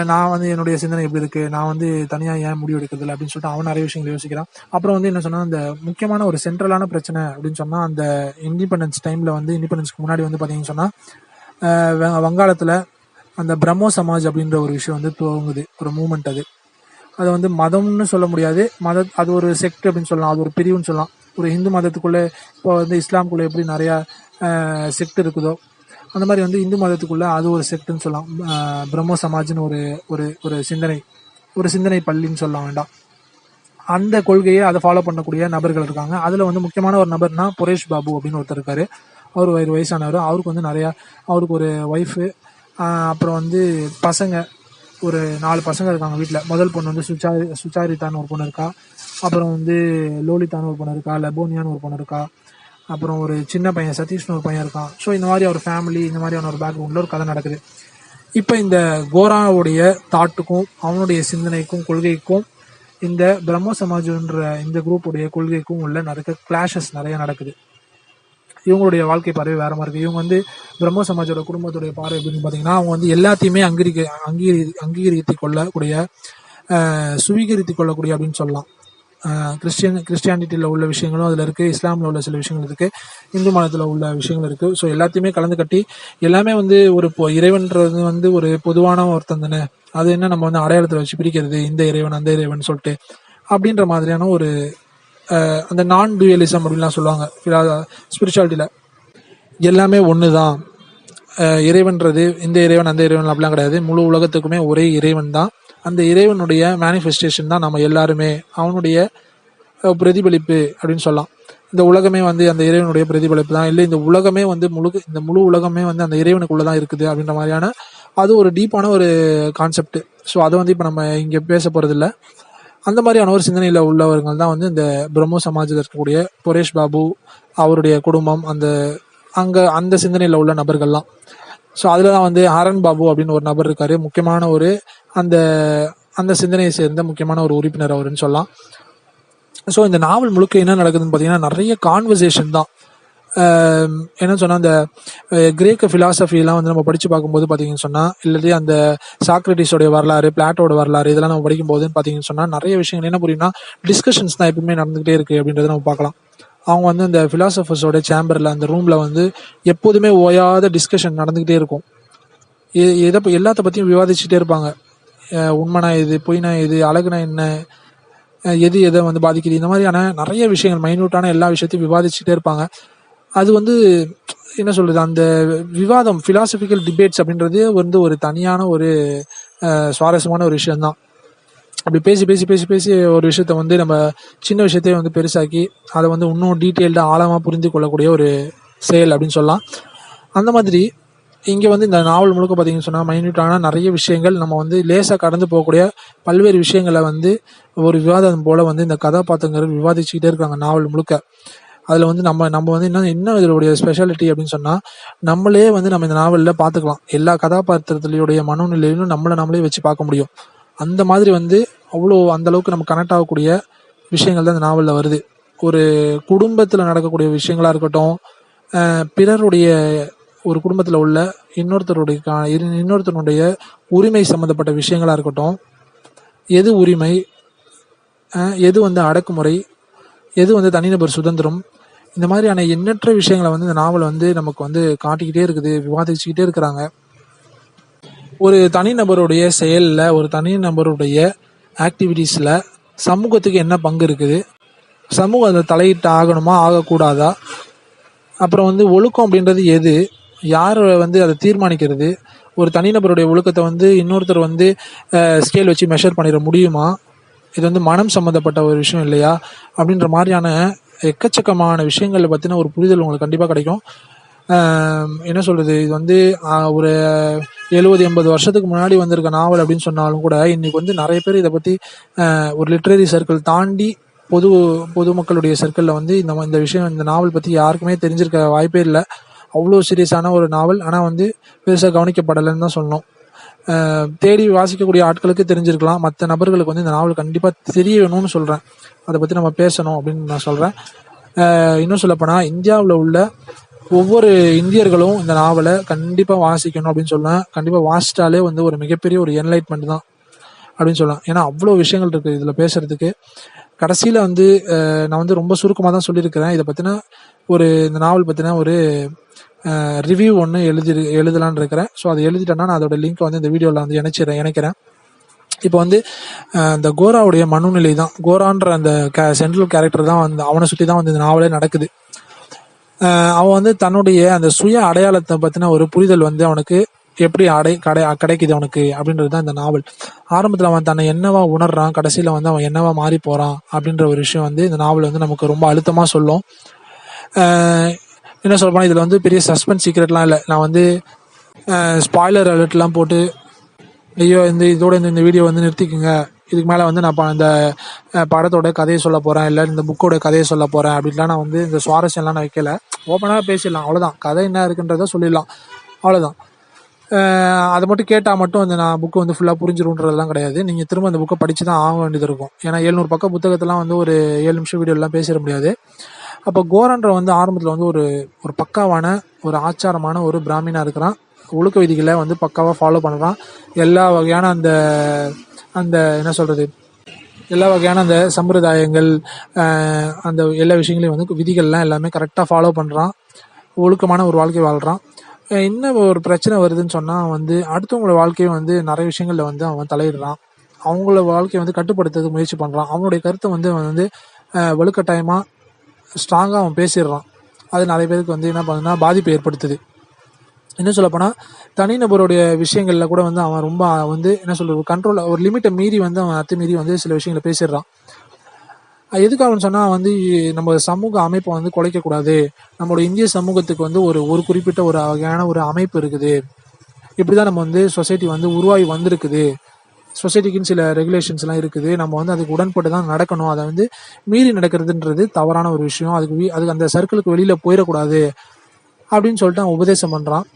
S1: நான் வந்து என்னுடைய சிந்தனை எப்படி இருக்கு? நான் வந்து தனியா ஏன் முடிவு எடுக்கிறது இல்லை அப்படின்னு சொல்லிட்டு அவன் நிறைய விஷயங்கள் யோசிக்கிறான். அப்புறம் வந்து என்ன சொன்னா அந்த முக்கியமான ஒரு சென்ட்ரலான பிரச்சனை அப்படின்னு சொன்னா அந்த இண்டிபெண்டன்ஸ் டைம்ல வந்து இண்டிபெண்டன்ஸ்க்கு முன்னாடி வந்து பாத்தீங்கன்னு சொன்னா வ- வங்காளத்துல அந்த பிரம்மோ சமாஜ் அப்படின்ற ஒரு விஷயம் வந்து துவங்குது. ஒரு மூமெண்ட் அது. அது வந்து மதம்னு சொல்ல முடியாது. மத அது ஒரு செக்ட் அப்படின்னு சொல்லலாம். அது ஒரு பிரிவுன்னு சொல்லலாம். ஒரு இந்து மதத்துக்குள்ள இப்போ வந்து இஸ்லாம்குள்ள எப்படி நிறைய செக்ட் இருக்குதோ அந்த மாதிரி வந்து இந்து மதத்துக்குள்ள அது ஒரு செக்ட்னு சொல்லலாம். பிரம்ம பிரம்மோ சமாஜ்னு ஒரு ஒரு ஒரு சிந்தனை ஒரு சிந்தனை பள்ளின்னு சொல்ல வேண்டாம். அந்த கொள்கையை அதை ஃபாலோ பண்ணக்கூடிய நபர்கள் இருக்காங்க. அதில் வந்து முக்கியமான ஒரு நபர்னா புரேஷ் பாபு அப்படின்னு ஒருத்தர் இருக்காரு. அவர் வயது வயசானவர். அவருக்கு வந்து நிறையா அவருக்கு ஒரு ஒய்ஃபு அப்புறம் வந்து பசங்க ஒரு நாலு பசங்க இருக்காங்க வீட்டில் முதல் பொண்ணு வந்து சுச்சாரி சுச்சாரிதான்னு ஒரு பொண்ணு இருக்கா. அப்புறம் வந்து லோலிதான்னு ஒரு பொண்ணு இருக்கா லெபோனியான்னு ஒரு பொண்ணு இருக்கா. அப்புறம் ஒரு சின்ன பையன் சதீஷ்னு ஒரு பையன் இருக்கான். ஸோ இந்த மாதிரி ஒரு ஃபேமிலி இந்த மாதிரியான ஒரு பேக்ரவுண்டில் ஒரு கதை நடக்குது. இப்போ இந்த கோராவுடைய தாட்டுக்கும் அவனுடைய சிந்தனைக்கும் கொள்கைக்கும் இந்த பிரம்ம சமாஜ்ன்ற இந்த குரூப்புடைய கொள்கைக்கும் உள்ள நடக்க கிளாஷஸ் நிறைய நடக்குது. இவங்களுடைய வாழ்க்கை பார்வை வேற மாதிரி இருக்கு. இவங்க வந்து பிரம்ம சமாஜோட குடும்பத்துடைய பார்வை அப்படின்னு பார்த்தீங்கன்னா அவங்க வந்து எல்லாத்தையுமே அங்கீகரி அங்கீகரி அங்கீகரித்து கொள்ளக்கூடிய சுவீகரித்து கொள்ளக்கூடிய அப்படின்னு சொல்லலாம். கிறிஸ்டியன் கிறிஸ்டியானிட்டியில் உள்ள விஷயங்களும் அதில் இருக்குது இஸ்லாமில் உள்ள சில விஷயங்கள் இருக்குது இந்து மதத்தில் உள்ள விஷயங்கள் இருக்குது ஸோ எல்லாத்தையுமே கலந்து கட்டி எல்லாமே வந்து ஒரு பொ- இறைவன்றது வந்து ஒரு பொதுவான ஒருத்தன் தானே. அது என்ன நம்ம வந்து அடையாளத்தில் வச்சு பிரிக்கிறது இந்த இறைவன் அந்த இறைவன் சொல்லிட்டு அப்படின்ற மாதிரியான ஒரு அந்த நான் டூயலிசம் அப்படின்லாம் சொல்லுவாங்க ஸ்பிரிச்சுவாலிட்டியில் எல்லாமே ஒன்று தான் இறைவன்றது இந்த இறைவன் அந்த இறைவன் அப்படிலாம் கிடையாது. முழு உலகத்துக்குமே ஒரே இறைவன் தான் அந்த இறைவனுடைய மேனிஃபெஸ்டேஷன் தான் நம்ம எல்லாருமே அவனுடைய பிரதிபலிப்பு அப்படின்னு சொல்லலாம். இந்த உலகமே வந்து அந்த இறைவனுடைய பிரதிபலிப்பு தான். இல்லை இந்த உலகமே வந்து முழு இந்த முழு உலகமே வந்து அந்த இறைவனுக்குள்ள தான் இருக்குது அப்படின்ற மாதிரியான அது ஒரு டீப்பான ஒரு கான்செப்ட் ஸோ அதை வந்து இப்போ நம்ம இங்கே பேச போகிறதில்ல அந்த மாதிரியான ஒரு சிந்தனையில் உள்ளவர்கள் தான் வந்து இந்த பிரம்ம சமாஜத்தில் இருக்கக்கூடிய புரேஷ் பாபு அவருடைய குடும்பம் அந்த அங்கே அந்த சிந்தனையில் உள்ள நபர்கள்லாம். ஸோ அதில் தான் வந்து ஹரன் பாபு அப்படின்னு ஒரு நபர் இருக்காரு. முக்கியமான ஒரு அந்த அந்த சிந்தனையை சேர்ந்த முக்கியமான ஒரு உறுப்பினர் அவருன்னு சொல்லலாம். ஸோ இந்த நாவல் முழுக்க என்ன நடக்குதுன்னு பார்த்தீங்கன்னா நிறைய கான்வர்சேஷன் தான். என்ன சொன்னால் அந்த கிரேக்க ஃபிலாசபிலாம் வந்து நம்ம படித்து பார்க்கும்போது பார்த்தீங்கன்னு சொன்னால் இல்லாட்டி அந்த சாக்ரட்டிஸோடைய வரலாறு பிளாட்டோட வரலாறு இதெல்லாம் நம்ம படிக்கும்போதுன்னு பார்த்தீங்கன்னு சொன்னால் நிறைய விஷயங்கள் என்ன புரியும்னா டிஸ்கஷன்ஸ் தான் எப்பவுமே நடந்துகிட்டே இருக்கு அப்படின்றத நம்ம பார்க்கலாம். அவங்க வந்து அந்த ஃபிலாசபர்ஸோட சேம்பரில் அந்த ரூமில் வந்து எப்போதுமே ஓயாத டிஸ்கஷன் நடந்துக்கிட்டே இருக்கும். எ- எதை எல்லாத்த பற்றியும் விவாதிச்சுட்டே இருப்பாங்க. உண்மைனா எது பொய்னா இது அழகுனா என்ன எது எதை வந்து பாதிக்குது இந்த மாதிரியான நிறைய விஷயங்கள் மைன்யூட்டான எல்லா விஷயத்தையும் விவாதிச்சுட்டே இருப்பாங்க. அது வந்து என்ன சொல்றது அந்த விவாதம் பிலாசபிக்கல் டிபேட்ஸ் அப்படின்றது வந்து ஒரு தனியான ஒரு சுவாரஸ்யமான ஒரு விஷயம்தான். அப்படி பேசி பேசி பேசி பேசி ஒரு விஷயத்த வந்து நம்ம சின்ன விஷயத்தையே வந்து பெருசாக்கி அதை வந்து இன்னும் டீட்டெயில்டாக ஆழமாக புரிந்து கொள்ளக்கூடிய ஒரு செயல் அப்படின்னு சொல்லலாம். அந்த மாதிரி இங்கே வந்து இந்த நாவல் முழுக்க பார்த்தீங்கன்னு சொன்னால் மைன்யூட்டான நிறைய விஷயங்கள் நம்ம வந்து லேசாக கடந்து போகக்கூடிய பல்வேறு விஷயங்களை வந்து ஒரு விவாதம் போல் வந்து இந்த கதாபாத்திரங்கள் விவாதிச்சுக்கிட்டே இருக்காங்க நாவல் முழுக்க. அதில் வந்து நம்ம நம்ம வந்து என்ன என்ன இதனுடைய ஸ்பெஷாலிட்டி அப்படின்னு சொன்னால் நம்மளே வந்து நம்ம இந்த நாவலில் பார்த்துக்கலாம் எல்லா கதாபாத்திரத்திலையுடைய மனநிலையிலும் நம்மளை நம்மளே வச்சு பார்க்க முடியும். அந்த மாதிரி வந்து அவ்வளோ அந்த அளவுக்கு நம்ம கனெக்ட் ஆகக்கூடிய விஷயங்கள் தான் இந்த நாவலில் வருது. ஒரு குடும்பத்தில் நடக்கக்கூடிய விஷயங்களாக இருக்கட்டும் பிறருடைய ஒரு குடும்பத்தில் உள்ள இன்னொருத்தருடைய கா- இரு- இன்னொருத்தருடைய உரிமை சம்மந்தப்பட்ட விஷயங்களாக இருக்கட்டும் எது உரிமை எது வந்து அடக்குமுறை எது வந்து தனிநபர் சுதந்திரம் இந்த மாதிரியான எண்ணற்ற விஷயங்களை வந்து இந்த நாவல் வந்து நமக்கு வந்து காட்டிக்கிட்டே இருக்குது விவாதிச்சுக்கிட்டே இருக்கிறாங்க. ஒரு தனிநபருடைய செயலில் ஒரு தனிநபருடைய ஆக்டிவிட்டீஸில் சமூகத்துக்கு என்ன பங்கு இருக்குது? சமூகம் அதில் தலையிட்டு ஆகணுமா ஆகக்கூடாதா? அப்புறம் வந்து ஒழுக்கம் அப்படின்றது எது? யார் வந்து அதை தீர்மானிக்கிறது? ஒரு தனிநபருடைய ஒழுக்கத்தை வந்து இன்னொருத்தர் வந்து ஸ்கேல் வச்சு மெஷர் பண்ணிட முடியுமா? இது வந்து மனம் சம்மந்தப்பட்ட ஒரு விஷயம் இல்லையா? அப்படின்ற மாதிரியான எக்கச்சக்கமான விஷயங்களை பற்றின ஒரு புரிதல் உங்களுக்கு கண்டிப்பாக கிடைக்கும். என்ன சொல்கிறது இது வந்து ஒரு எழுபது எண்பது வருஷத்துக்கு முன்னாடி வந்திருக்க நாவல் அப்படின்னு சொன்னாலும் கூட இன்னைக்கு வந்து நிறைய பேர் இதை பற்றி ஒரு லிட்ரரி சர்க்கிள் தாண்டி பொது பொதுமக்களுடைய சர்க்கிளில் வந்து இந்த இந்த விஷயம் இந்த நாவல் பற்றி யாருக்குமே தெரிஞ்சிருக்க வாய்ப்பே இல்லை. அவ்வளோ சீரியஸான ஒரு நாவல் ஆனால் வந்து பெருசாக கவனிக்கப்படலைன்னு தான் சொல்லணும். தேடி வாசிக்கக்கூடிய ஆட்களுக்கு தெரிஞ்சிருக்கலாம். மற்ற நபர்களுக்கு வந்து இந்த நாவல் கண்டிப்பாக தெரியணும்னு சொல்கிறேன் அதை பற்றி நம்ம பேசணும் அப்படின்னு நான் சொல்கிறேன் இன்னும் சொல்லப்போனால் இந்தியாவில் உள்ள ஒவ்வொரு இந்தியர்களும் இந்த நாவலை கண்டிப்பாக வாசிக்கணும் அப்படின்னு சொல்லுவேன் கண்டிப்பாக வாசிச்சிட்டாலே வந்து ஒரு மிகப்பெரிய ஒரு என்லைட்மெண்ட் தான் அப்படின்னு சொல்லலாம் ஏன்னா அவ்வளோ விஷயங்கள் இருக்குது இதில் பேசுறதுக்கு. கடைசியில் வந்து நான் வந்து ரொம்ப சுருக்கமாக தான் சொல்லியிருக்கிறேன். இதை பற்றின ஒரு இந்த நாவல் பற்றின ஒரு ரிவ்யூ ஒன்று எழுதி எழுதலான்னு இருக்கிறேன். ஸோ அதை எழுதிட்டேன்னா நான் அதோட லிங்க் வந்து இந்த வீடியோவில் வந்து இணைச்சிடுறேன் இணைக்கிறேன். இப்போ வந்து இந்த கோராவுடைய மனுநிலை தான். கோரான்ற அந்த கே சென்ட்ரல் கேரக்டர் தான் வந்து அவனை சுற்றி தான் வந்து இந்த நாவலே நடக்குது. அவன் வந்து தன்னுடைய அந்த சுய அடையாளத்தை பற்றின ஒரு புரிதல் வந்து அவனுக்கு எப்படி அடை கடை கிடைக்குது அவனுக்கு அப்படின்றது தான் இந்த நாவல். ஆரம்பத்தில் அவன் தன்னை என்னவா உணர்றான் கடைசியில் வந்து அவன் என்னவா மாறி போகிறான் அப்படின்ற ஒரு விஷயம் வந்து இந்த நாவல் வந்து நமக்கு ரொம்ப அழுத்தமாக சொல்லும். என்ன சொல்ல போனால் இதில் வந்து பெரிய சஸ்பென்ஸ் சீக்ரெட்லாம் இல்லை. நான் வந்து ஸ்பாய்லர் அலர்ட்லாம் போட்டு ஐயோ இந்த இதோட இந்த இந்த வீடியோ வந்து நிறுத்திக்கோங்க. இதுக்கு மேலே வந்து நான் ப- இந்த படத்தோட கதையை சொல்ல போகிறேன் இல்லை இந்த புக்கோட கதையை சொல்ல போகிறேன் அப்படின்லாம் நான் வந்து இந்த சுவாரஸ்யம்லாம் நான் வைக்கல. ஓப்பனாக பேசிடலாம் அவ்வளோதான் கதை என்ன இருக்குன்றத சொல்லிடலாம். அவ்வளோதான் அதை மட்டும் கேட்டால் மட்டும் அந்த நான் புக்கு வந்து ஃபுல்லாக புரிஞ்சிருன்றதுலாம் கிடையாது. நீங்கள் திரும்ப அந்த புக்கை படித்து தான் ஆக வேண்டியது இருக்கும். ஏன்னா எழுநூறு பக்கம் புத்தகத்தெல்லாம் வந்து ஒரு ஏழு நிமிஷம் வீடியோலாம் பேசிட முடியாது. அப்போ கோரன்ற வந்து ஆரம்பத்தில் வந்து ஒரு ஒரு பக்காவான ஒரு ஆச்சாரமான ஒரு பிராமினா இருக்கிறான். ஒழுக்க விதிகளை வந்து பக்காவாக ஃபாலோ பண்ணுறான் எல்லா வகையான அந்த அந்த என்ன சொல்கிறது எல்லா வகையான அந்த சம்பிரதாயங்கள் அந்த எல்லா விஷயங்களையும் வந்து விதிகள்லாம் எல்லாமே கரெக்டாக ஃபாலோ பண்ணுறான் ஒழுக்கமான ஒரு வாழ்க்கை வாழ்கிறான் என்ன ஒரு பிரச்சனை வருதுன்னு சொன்னால் வந்து அடுத்தவங்களோட வாழ்க்கையை வந்து நிறைய விஷயங்களில் வந்து அவன் தலையிடுறான். அவங்களோட வாழ்க்கையை வந்து கட்டுப்படுத்துறதுக்கு முயற்சி பண்ணுறான் அவனுடைய கருத்தை வந்து அவன் வந்து வலுக்கட்டாயமாக ஸ்ட்ராங்காக அவன் பேசிடுறான். அது நிறைய பேருக்கு வந்து என்ன பண்ணுதுன்னா பாதிப்பை ஏற்படுத்துது. இன்னும் சொல்லப்போனால் தனிநபருடைய விஷயங்களில் கூட வந்து அவன் ரொம்ப வந்து என்ன சொல்கிறது கண்ட்ரோல் ஒரு லிமிட்டை மீறி வந்து அவன் அத்துமீறி வந்து சில விஷயங்களை பேசிடுறான். எதுக்காகனு சொன்னால் வந்து நம்ம சமூக அமைப்பை வந்து குலைக்கக்கூடாது. நம்மளோட இந்திய சமூகத்துக்கு வந்து ஒரு ஒரு குறிப்பிட்ட ஒரு வகையான ஒரு அமைப்பு இருக்குது. இப்படி தான் நம்ம வந்து சொசைட்டி வந்து உருவாகி வந்திருக்குது. சொசைட்டிக்குன்னு சில ரெகுலேஷன்ஸ்லாம் இருக்குது. நம்ம வந்து அதுக்கு உடன்பட்டு தான் நடக்கணும். அதை வந்து மீறி நடக்கிறதுன்றது தவறான ஒரு விஷயம். அதுக்கு அதுக்கு அந்த சர்க்கிளுக்கு வெளியில் போயிடக்கூடாது அப்படின்னு சொல்லிட்டு அவன் உபதேசம் பண்ணுறான்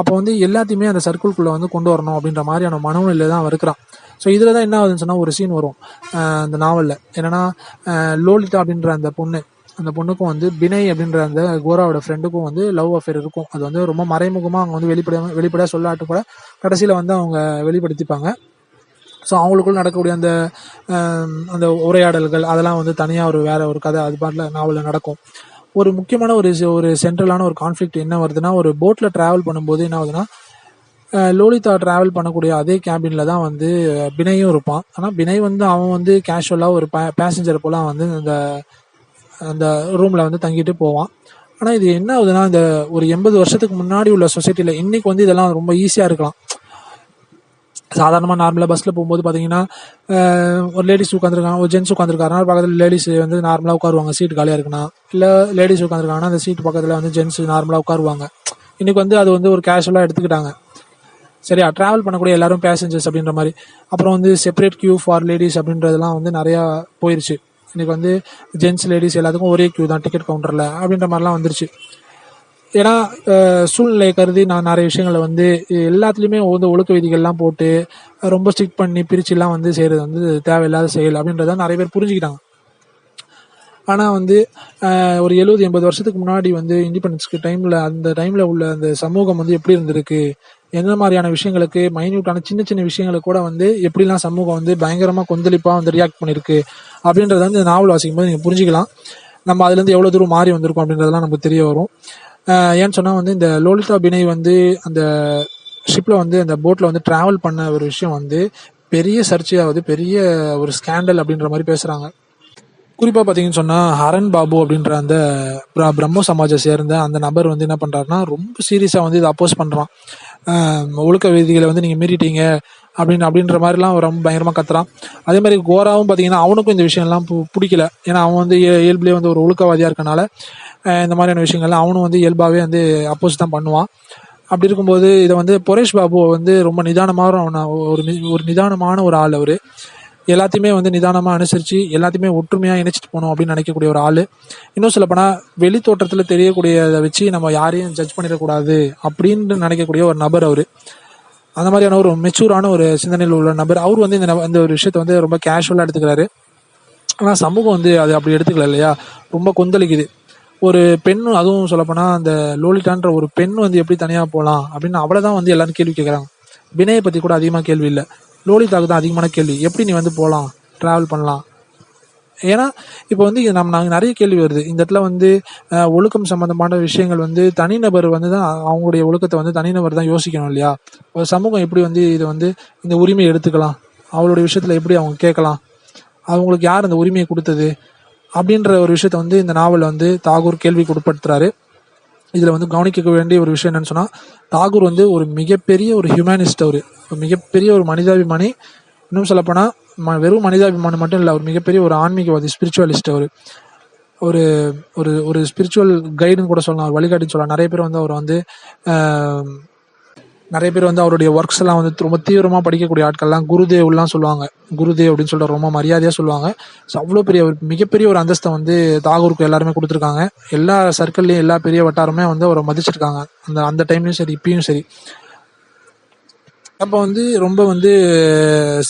S1: அப்போ வந்து எல்லாத்தையுமே அந்த சர்க்கிள்குள்ளே வந்து கொண்டு வரணும் அப்படின்ற மாதிரியான மனநிலையில தான் இருக்கிறான். ஸோ இதில் தான் என்ன ஆகுதுன்னு சொன்னால் ஒரு சீன் வரும். அந்த நாவலில் என்னன்னா லோலிட்டா அப்படின்ற அந்த பொண்ணு அந்த பொண்ணுக்கும் வந்து பினய் அப்படின்ற அந்த கோராவோட ஃப்ரெண்டுக்கும் வந்து லவ் அஃபேர் இருக்கும். அது வந்து ரொம்ப மறைமுகமாக அவங்க வந்து வெளிப்பட வெளிப்படையாக சொல்லாட்டு கூட கடைசியில் வந்து அவங்க வெளிப்படுத்திப்பாங்க. ஸோ அவங்களுக்குள்ள நடக்கக்கூடிய அந்த அந்த உரையாடல்கள் அதெல்லாம் வந்து தனியாக ஒரு வேற ஒரு கதை அது பாட்டில் நாவலில் நடக்கும். ஒரு முக்கியமான ஒரு ஒரு சென்ட்ரலான ஒரு கான்ஃப்ளிக்ட் என்ன வருதுன்னா ஒரு போட்டில் ட்ராவல் பண்ணும்போது என்ன ஆகுதுன்னா லோலிதா ட்ராவல் பண்ணக்கூடிய அதே கேபினில் தான் வந்து பினையும் இருப்பான். ஆனால் பினை வந்து அவன் வந்து கேஷுவலாக ஒரு பேசஞ்சர் போல வந்து அந்த அந்த ரூமில் வந்து தங்கிட்டு போவான். ஆனால் இது என்ன ஆகுதுன்னா இந்த ஒரு எண்பது வருஷத்துக்கு முன்னாடி உள்ள சொசைட்டியில் இன்னைக்கு வந்து இதெல்லாம் ரொம்ப ஈஸியாக இருக்கலாம். சாதாரணமாக நார்மலாக பஸ்ஸில் போகும்போது பார்த்தீங்கன்னா ஒரு லேடிஸ் உட்காந்துருக்காங்க ஒரு ஜென்ஸ் உட்காந்துருக்காருனா பக்கத்தில் லேடிஸ் வந்து நார்மலாக உட்காருவாங்க சீட் காலியாக இருக்குன்னா. இல்லை லேடிஸ் உட்காந்துருக்காங்கன்னா அந்த சீட் பக்கத்தில் வந்து ஜென்ஸ் நார்மலாக உட்காருவாங்க. இன்றைக்கி வந்து அது வந்து ஒரு கேஷுவலாக எடுத்துக்கிட்டாங்க. சரியா? ட்ராவல் பண்ணக்கூடிய எல்லாரும் பேசஞ்சர்ஸ் அப்படின்ற மாதிரி. அப்புறம் வந்து செப்பரேட் கியூ ஃபார் லேடிஸ் அப்படின்றதெல்லாம் வந்து நிறையா போயிருச்சு. இன்றைக்கி வந்து ஜென்ஸ் லேடிஸ் எல்லாத்துக்கும் ஒரே கியூ தான் டிக்கெட் கவுண்டரில் அப்படின்ற மாதிரிலாம் வந்துருச்சு. ஏன்னா சூழ்நிலை சூழ்நிலையை கருதி நான் நிறைய விஷயங்களை வந்து எல்லாத்துலேயுமே வந்து ஒழுக்க விதிகள்லாம் போட்டு ரொம்ப ஸ்ட்ரிக்ட் பண்ணி பிரிச்சுலாம் வந்து செய்கிறது வந்து தேவையில்லாத செயல் அப்படின்றத நிறைய பேர் புரிஞ்சுக்கிட்டாங்க. ஆனால் வந்து ஒரு எழுபது எண்பது வருஷத்துக்கு முன்னாடி வந்து இண்டிபெண்டன்ஸ்க்கு டைமில் அந்த டைமில் உள்ள அந்த சமூகம் வந்து எப்படி இருந்திருக்கு எந்த மாதிரியான விஷயங்களுக்கு மைன்யூட்டான சின்ன சின்ன விஷயங்களுக்கு கூட வந்து எப்படிலாம் சமூகம் வந்து பயங்கரமாக கொந்தளிப்பாக வந்து ரியாக்ட் பண்ணியிருக்கு அப்படின்றத வந்து இந்த நாவல் வாசிக்கும் போது நீங்கள் புரிஞ்சுக்கலாம். நம்ம அதுலேருந்து எவ்வளோ தூரம் மாறி வந்திருக்கோம் அப்படின்றதெல்லாம் நமக்கு தெரிய வரும். ஏன்னு சொன்னால் வந்து இந்த லோலிதா பினை வந்து அந்த ஷிப்பில் வந்து அந்த போட்டில் வந்து ட்ராவல் பண்ண ஒரு விஷயம் வந்து பெரிய சர்ச்சையாவது பெரிய ஒரு ஸ்கேண்டல் அப்படின்ற மாதிரி பேசுகிறாங்க குறிப்பாக பார்த்தீங்கன்னு சொன்னால் ஹரன் பாபு அப்படின்ற அந்த பிரம்ம சமாஜை சேர்ந்த அந்த நபர் வந்து என்ன பண்ணுறாருன்னா ரொம்ப சீரியஸாக வந்து இதை அப்போஸ் பண்ணுறான் ஒழுக்க விதிகளை வந்து நீங்கள் மீறிட்டீங்க அப்படின்னு அப்படின்ற மாதிரிலாம் ரொம்ப பயங்கரமாக கத்துறான். அதே மாதிரி கோராவும் பார்த்தீங்கன்னா அவனுக்கும் இந்த விஷயம்லாம் பு- பிடிக்கல. ஏன்னா அவன் வந்து இய- இயல்புலேயே வந்து ஒரு ஒழுக்கவாதியாக இருக்கனால இந்த மாதிரியான விஷயங்கள்லாம் அவனும் வந்து இயல்பாகவே வந்து அப்போஸ் தான் பண்ணுவான். அப்படி இருக்கும்போது இதை வந்து பொரேஷ் பாபு வந்து ரொம்ப நிதானமாக அவன- ஒரு நி- ஒரு நிதானமான ஒரு ஆள் அவர். எல்லாத்தையுமே வந்து நிதானமாக அனுசரித்து எல்லாத்தையுமே ஒற்றுமையாக இணைச்சிட்டு போகணும் அப்படின்னு நினைக்கக்கூடிய ஒரு ஆள். இன்னும் சொல்லப்போனால் வெளி தோற்றத்தில் தெரியக்கூடியதை வச்சு நம்ம யாரையும் ஜட்ஜ் பண்ணிடக்கூடாது அப்படின்னு நினைக்கக்கூடிய ஒரு நபர் அவர். அந்த மாதிரியான ஒரு மெச்சூரான ஒரு சிந்தனையில் உள்ள நபர். அவர் வந்து இந்த இந்த ஒரு விஷயத்த வந்து ரொம்ப கேஷுவலாக எடுத்துக்கிறாரு. ஆனால் சமூகம் வந்து அது அப்படி எடுத்துக்கல இல்லையா? ரொம்ப கொந்தளிக்குது. ஒரு பெண் அதுவும் சொல்லப்போனால் அந்த லோலிட்டான்ற ஒரு பெண் வந்து எப்படி தனியாக போகலாம் அப்படின்னு அவளை தான் வந்து எல்லாரும் கேள்வி கேட்குறாங்க வினயை பற்றி கூட அதிகமாக கேள்வி இல்லை. லோலிதாவுக்கு தான் அதிகமான கேள்வி. எப்படி நீ வந்து போகலாம் ட்ராவல் பண்ணலாம்? ஏன்னா இப்போ வந்து இது நம்ம நாங்கள் நிறைய கேள்வி வருது. இந்த இடத்துல வந்து ஒழுக்கம் சம்பந்தமான விஷயங்கள் வந்து தனிநபர் வந்து தான் அவங்களுடைய ஒழுக்கத்தை வந்து தனிநபர் தான் யோசிக்கணும் இல்லையா? ஒரு சமூகம் எப்படி வந்து இதை வந்து இந்த உரிமையை எடுத்துக்கலாம்? அவங்களுடைய விஷயத்தில் எப்படி அவங்க கேட்கலாம்? அவங்களுக்கு யார் அந்த உரிமையை கொடுத்தது? அப்படின்ற ஒரு விஷயத்த வந்து இந்த நாவலில் வந்து தாகூர் கேள்விக்கு உட்படுத்துறாரு. இதில் வந்து கவனிக்க வேண்டிய ஒரு விஷயம் என்னன்னு சொன்னால் தாகூர் வந்து ஒரு மிகப்பெரிய ஒரு ஹியூமனிஸ்ட் அவர். மிகப்பெரிய ஒரு மனிதாபிமானி. இன்னும் சொல்லப்போனால் ம வெறும் மனிதாபிமானம் மட்டும் இல்லை அவர் மிகப்பெரிய ஒரு ஆன்மீகவாதி ஸ்பிரிச்சுவலிஸ்ட் அவர். ஒரு ஒரு ஒரு ஸ்பிரிச்சுவல் கைடுன்னு கூட சொல்லலாம் அவர் வழிகாட்டின்னு சொல்லலாம். நிறைய பேர் வந்து அவர் வந்து நிறைய பேர் வந்து அவருடைய ஒர்க்ஸ் எல்லாம் வந்து ரொம்ப தீவிரமாக படிக்கக்கூடிய ஆட்கள்லாம் குருதேவ்லாம் சொல்லுவாங்க. குருதேவ் அப்படின்னு சொல்லிட்டு ரொம்ப மரியாதையாக சொல்லுவாங்க. ஸோ அவ்வளோ பெரிய ஒரு மிகப்பெரிய ஒரு அந்தஸ்தை வந்து தாகூருக்கு எல்லாருமே கொடுத்துருக்காங்க. எல்லா சர்க்கிள்லையும் எல்லா பெரிய வட்டாரமே வந்து அவரை மதிச்சிருக்காங்க. அந்த அந்த டைம்லையும் சரி இப்பயும் சரி. அப்போ வந்து ரொம்ப வந்து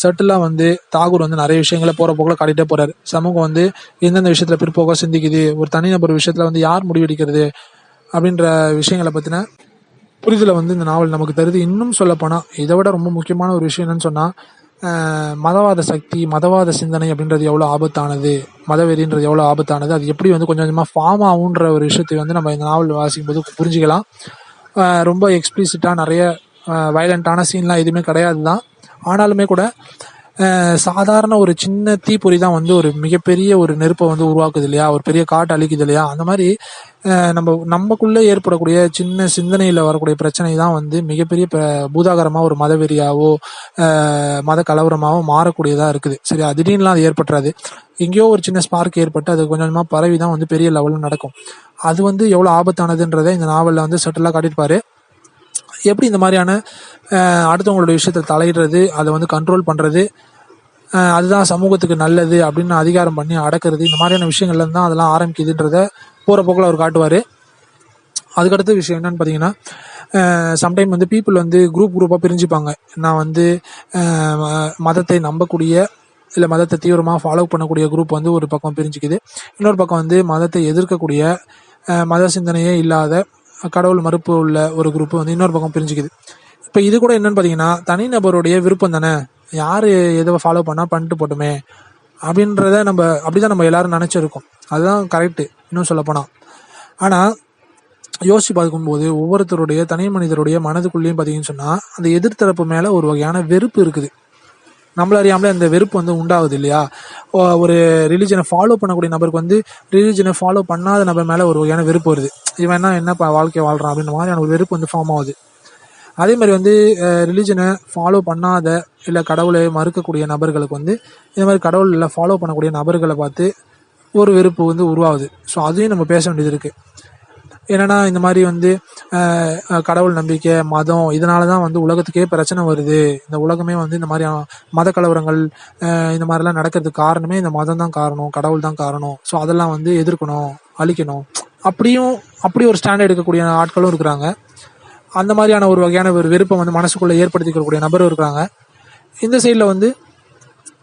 S1: சட்டிலாக வந்து தாகூர் வந்து நிறைய விஷயங்களை போகிற போக்கில் காட்டிகிட்டே போறாரு. சமூகம் வந்து எந்தெந்த விஷயத்தில் பிற்போக்காக சிந்திக்குது ஒரு தனிநபர் விஷயத்தில் வந்து யார் முடிவெடுக்கிறது அப்படின்ற விஷயங்களை பற்றின புரிதலை வந்து இந்த நாவல் நமக்கு தருது. இன்னும் சொல்லப்போனால் இதை விட ரொம்ப முக்கியமான ஒரு விஷயம் என்னன்னு சொன்னால் மதவாத சக்தி மதவாத சிந்தனை அப்படின்றது எவ்வளோ ஆபத்தானது? மதவெறின்றது எவ்வளோ ஆபத்தானது? அது எப்படி வந்து கொஞ்சம் கொஞ்சமாக ஃபார்ம் ஆகுன்ற ஒரு விஷயத்தை வந்து நம்ம இந்த நாவல் வாசிக்கும் போது புரிஞ்சுக்கலாம் ரொம்ப எக்ஸ்பிளிசிட்டாக நிறைய வயலண்ட்டான சீன்லாம் எதுவுமே கிடையாது தான் ஆனாலுமே கூட சாதாரண ஒரு சின்ன தீப்பொறி தான் வந்து ஒரு மிகப்பெரிய ஒரு நெருப்பை வந்து உருவாக்குது இல்லையா? ஒரு பெரிய காட்டு அழிக்குது இல்லையா? அந்த மாதிரி நம்ம நமக்குள்ளே ஏற்படக்கூடிய சின்ன சிந்தனையில் வரக்கூடிய பிரச்சனை தான் வந்து மிகப்பெரிய பூதாகரமாக ஒரு மதவெறியாவோ மத கலவரமாகவோ மாறக்கூடியதாக இருக்குது. சரி திடீர்னுலாம் அது ஏற்பட்டுறாது. எங்கேயோ ஒரு சின்ன ஸ்பார்க் ஏற்பட்டு அது கொஞ்சம் கொஞ்சமாக பரவி தான் வந்து பெரிய லெவலில் நடக்கும். அது வந்து எவ்வளோ ஆபத்தானதுன்றதை இந்த நாவலில் வந்து செட்டிலாக காட்டியிருப்பாரு. எப்படி இந்த மாதிரியான அடுத்தவங்களோட அடுத்தவங்களுடைய விஷயத்தை தலையிடுறது அதை வந்து கண்ட்ரோல் பண்ணுறது அதுதான் சமூகத்துக்கு நல்லது அப்படின்னு அதிகாரம் பண்ணி அடக்கிறது இந்த மாதிரியான விஷயங்கள்ல தான் அதெல்லாம் ஆரம்பிக்குதுன்றத போகிற போக்கில் அவர் காட்டுவார். அதுக்கடுத்த விஷயம் என்னன்னு பார்த்தீங்கன்னா சம்டைம் வந்து பீப்புள் வந்து குரூப் குரூப்பாக பிரிஞ்சுப்பாங்க. நான் வந்து ம- மதத்தை நம்பக்கூடிய இல்லை மதத்தை தீவிரமாக ஃபாலோ பண்ணக்கூடிய குரூப் வந்து ஒரு பக்கம் பிரிஞ்சுக்குது. இன்னொரு பக்கம் வந்து மதத்தை எதிர்க்கக்கூடிய மத சிந்தனையே இல்லாத கடவுள் மறுப்பு உள்ள ஒரு குரூப் வந்து இன்னொரு பக்கம் பிரிஞ்சுக்குது. இப்போ இது கூட என்னன்னு பார்த்தீங்கன்னா தனிநபருடைய விருப்பம் தானே? யார் எதை ஃபாலோ பண்ணால் பண்ணிட்டு போட்டுமே? அப்படின்றத நம்ம அப்படிதான் நம்ம எல்லாரும் நினச்சிருக்கோம். அதுதான் கரெக்டு இன்னும் சொல்லப்போனால் ஆனால் யோசிச்சு பார்க்கும்போது ஒவ்வொருத்தருடைய தனி மனிதருடைய மனதுக்குள்ளேயும் பார்த்தீங்கன்னு சொன்னால் அந்த எதிர்த்தரப்பு மேலே ஒரு வகையான வெறுப்பு இருக்குது. நம்மள அறியாமலே அந்த வெறுப்பு வந்து உண்டாகுது இல்லையா? ஒரு ரிலிஜனை ஃபாலோ பண்ணக்கூடிய நபருக்கு வந்து ரிலிஜனை ஃபாலோ பண்ணாத நபர் மேலே ஒரு வகையான வெறுப்பு வருது. இவன் என்ன என்ன வாழ்க்கை வாழ்கிறான் அப்படின்ற மாதிரியான ஒரு வெறுப்பு வந்து ஃபார்ம் ஆகுது. அதே மாதிரி வந்து ரிலிஜனை ஃபாலோ பண்ணாத இல்லை கடவுளை மறுக்கக்கூடிய நபர்களுக்கு வந்து இந்த மாதிரி கடவுள் இல்லை ஃபாலோ பண்ணக்கூடிய நபர்களை பார்த்து ஒரு வெறுப்பு வந்து உருவாகுது. ஸோ அதையும் நம்ம பேச வேண்டியது இருக்குது என்னன்னா இந்த மாதிரி வந்து கடவுள் நம்பிக்கை மதம் இதனால தான் வந்து உலகத்துக்கே பிரச்சனை வருது. இந்த உலகமே வந்து இந்த மாதிரி மத கலவரங்கள் இந்த மாதிரிலாம் நடக்கிறதுக்கு காரணமே இந்த மதம் தான் காரணம் கடவுள் தான் காரணம். ஸோ அதெல்லாம் வந்து எதிர்க்கணும் அழிக்கணும். அப்படியும் அப்படி ஒரு ஸ்டாண்ட் எடுக்கக்கூடிய ஆட்களும் இருக்கிறாங்க. அந்த மாதிரியான ஒரு வகையான ஒரு விருப்பம் வந்து மனசுக்குள்ளே ஏற்படுத்திக்கக்கூடிய நபரும் இருக்கிறாங்க. இந்த சைடில் வந்து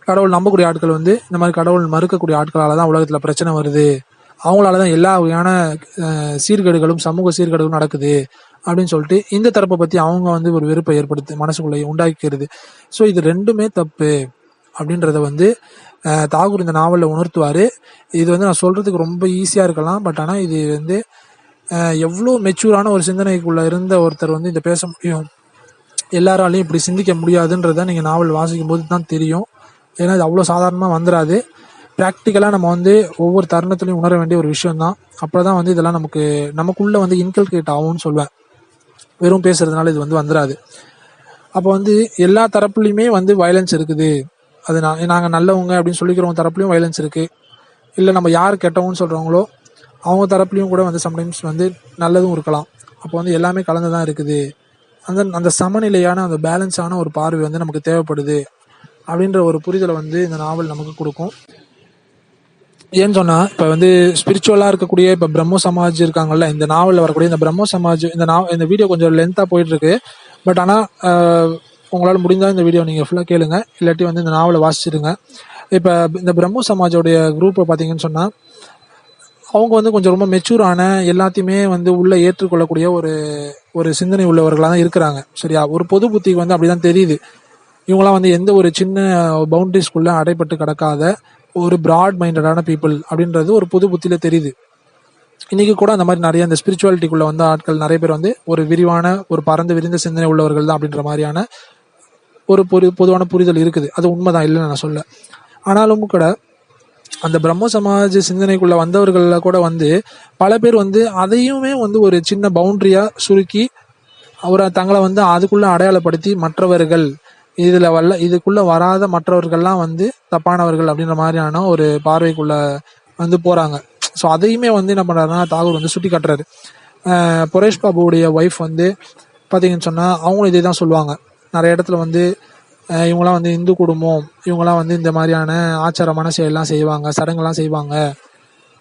S1: கடவுள் நம்பக்கூடிய ஆட்கள் வந்து இந்த மாதிரி கடவுள் மறுக்கக்கூடிய ஆட்களால் தான் உலகத்தில் பிரச்சனை வருது. அவங்களால தான் எல்லா வகையான சீர்கேடுகளும் சமூக சீர்கேடுகளும் நடக்குது அப்படின்னு சொல்லிட்டு இந்த தரப்பை பற்றி அவங்க வந்து ஒரு வெறுப்பை ஏற்படுத்து மனசுக்குள்ளே உண்டாக்கிறது ஸோ இது ரெண்டுமே தப்பு அப்படின்றத வந்து தாகூர் இந்த நாவலில் உணர்த்துவார். இது வந்து நான் சொல்கிறதுக்கு ரொம்ப ஈஸியாக இருக்கலாம். பட் ஆனால் இது வந்து எவ்வளோ மெச்சூரான ஒரு சிந்தனைக்குள்ளே இருந்த ஒருத்தர் வந்து இதை பேச முடியும். எல்லாராலையும் இப்படி சிந்திக்க முடியாதுன்றத நீங்கள் நாவல் வாசிக்கும் போது தான் தெரியும். ஏன்னா இது அவ்வளோ சாதாரணமாக வந்துடாது ப்ராக்டிக்கலாக நம்ம வந்து ஒவ்வொரு தருணத்துலையும் உணர வேண்டிய ஒரு விஷயம் தான் அப்போ தான் வந்து இதெல்லாம் நமக்கு நமக்குள்ளே வந்து இன்கல்கேட் ஆகும்னு சொல்வேன். வெறும் பேசுறதுனால இது வந்து வந்துடாது அப்போ வந்து எல்லா தரப்புலையுமே வந்து வயலன்ஸ் இருக்குது. அது நான் நாங்கள் நல்லவங்க அப்படின்னு சொல்லிக்கிறவங்க தரப்புலையும் வயலன்ஸ் இருக்குது இல்லை நம்ம யார் கெட்டவங்கன்னு சொல்கிறவங்களோ அவங்க தரப்புலையும் கூட வந்து சம்டைம்ஸ் வந்து நல்லதும் இருக்கலாம். அப்போ வந்து எல்லாமே கலந்து தான் இருக்குது. அந்த அந்த சமநிலையான அந்த பேலன்ஸான ஒரு பார்வை வந்து நமக்கு தேவைப்படுது. அப்படின்ற ஒரு புரிதலை வந்து இந்த நாவல் நமக்கு கொடுக்கும். ஏன்னு சொன்னா இப்ப வந்து ஸ்பிரிச்சுவலா இருக்கக்கூடிய இப்ப பிரம்ம சமாஜ் இருக்காங்கல்ல இந்த நாவல்ல வரக்கூடிய இந்த பிரம்ம சமாஜ் இந்த நாவ இந்த வீடியோ கொஞ்சம் லென்த்தா போயிட்டு இருக்கு பட் ஆனா உங்களால முடிஞ்சா இந்த வீடியோ நீங்க ஃபுல்லா கேளுங்க. இல்லாட்டி வந்து இந்த நாவலை வாசிச்சிருங்க. இப்ப இந்த பிரம்ம சமாஜோடைய குரூப்பை பாத்தீங்கன்னு சொன்னா அவங்க வந்து கொஞ்சம் ரொம்ப மெச்சூரான எல்லாத்தையுமே வந்து உள்ள ஏற்றுக்கொள்ளக்கூடிய ஒரு ஒரு சிந்தனை உள்ளவர்களாக தான் இருக்கிறாங்க. சரியா? ஒரு பொது புத்திக்கு வந்து அப்படிதான் தெரியுது. இவங்களாம் வந்து எந்த ஒரு சின்ன பவுண்டரிஸ்குள்ள அடைப்பட்டு கிடக்காத ஒரு பிராட் மைண்டடான பீப்புள் அப்படின்றது ஒரு புது புத்தியில் தெரியுது. இன்றைக்கி கூட அந்த மாதிரி நிறைய இந்த ஸ்பிரிச்சுவாலிட்டிக்குள்ளே வந்த ஆட்கள் நிறைய பேர் வந்து ஒரு விரிவான ஒரு பறந்து விரிந்த சிந்தனை உள்ளவர்கள் தான் அப்படின்ற மாதிரியான ஒரு பொது பொதுவான புரிதல் இருக்குது. அது உண்மைதான் இல்லைன்னு நான் சொல்ல ஆனாலும் கூட அந்த பிரம்ம சமாஜ் சிந்தனைக்குள்ள வந்தவர்கள்ல கூட வந்து பல பேர் வந்து அதையுமே வந்து ஒரு சின்ன பவுண்டரியா சுருக்கி அவரை தங்களை வந்து அதுக்குள்ள அடையாளப்படுத்தி மற்றவர்கள் இதுல வல்ல இதுக்குள்ள வராத மற்றவர்கள்லாம் வந்து தப்பானவர்கள் அப்படின்ற மாதிரியான ஒரு பார்வைக்குள்ள வந்து போறாங்க. ஸோ அதையுமே வந்து என்ன பண்றாருன்னா தாகூர் வந்து சுட்டி காட்டுறாரு. புரேஷ் பாபுவுடைய ஒய்ஃப் வந்து பார்த்தீங்கன்னு சொன்னால் அவங்களும் இதே தான் சொல்லுவாங்க. நிறைய இடத்துல வந்து இவங்களாம் இவங்கெல்லாம் வந்து இந்து குடும்பம் இவங்கெல்லாம் வந்து இந்த மாதிரியான ஆச்சாரமான செயலெலாம் செய்வாங்க சடங்குலாம் செய்வாங்க.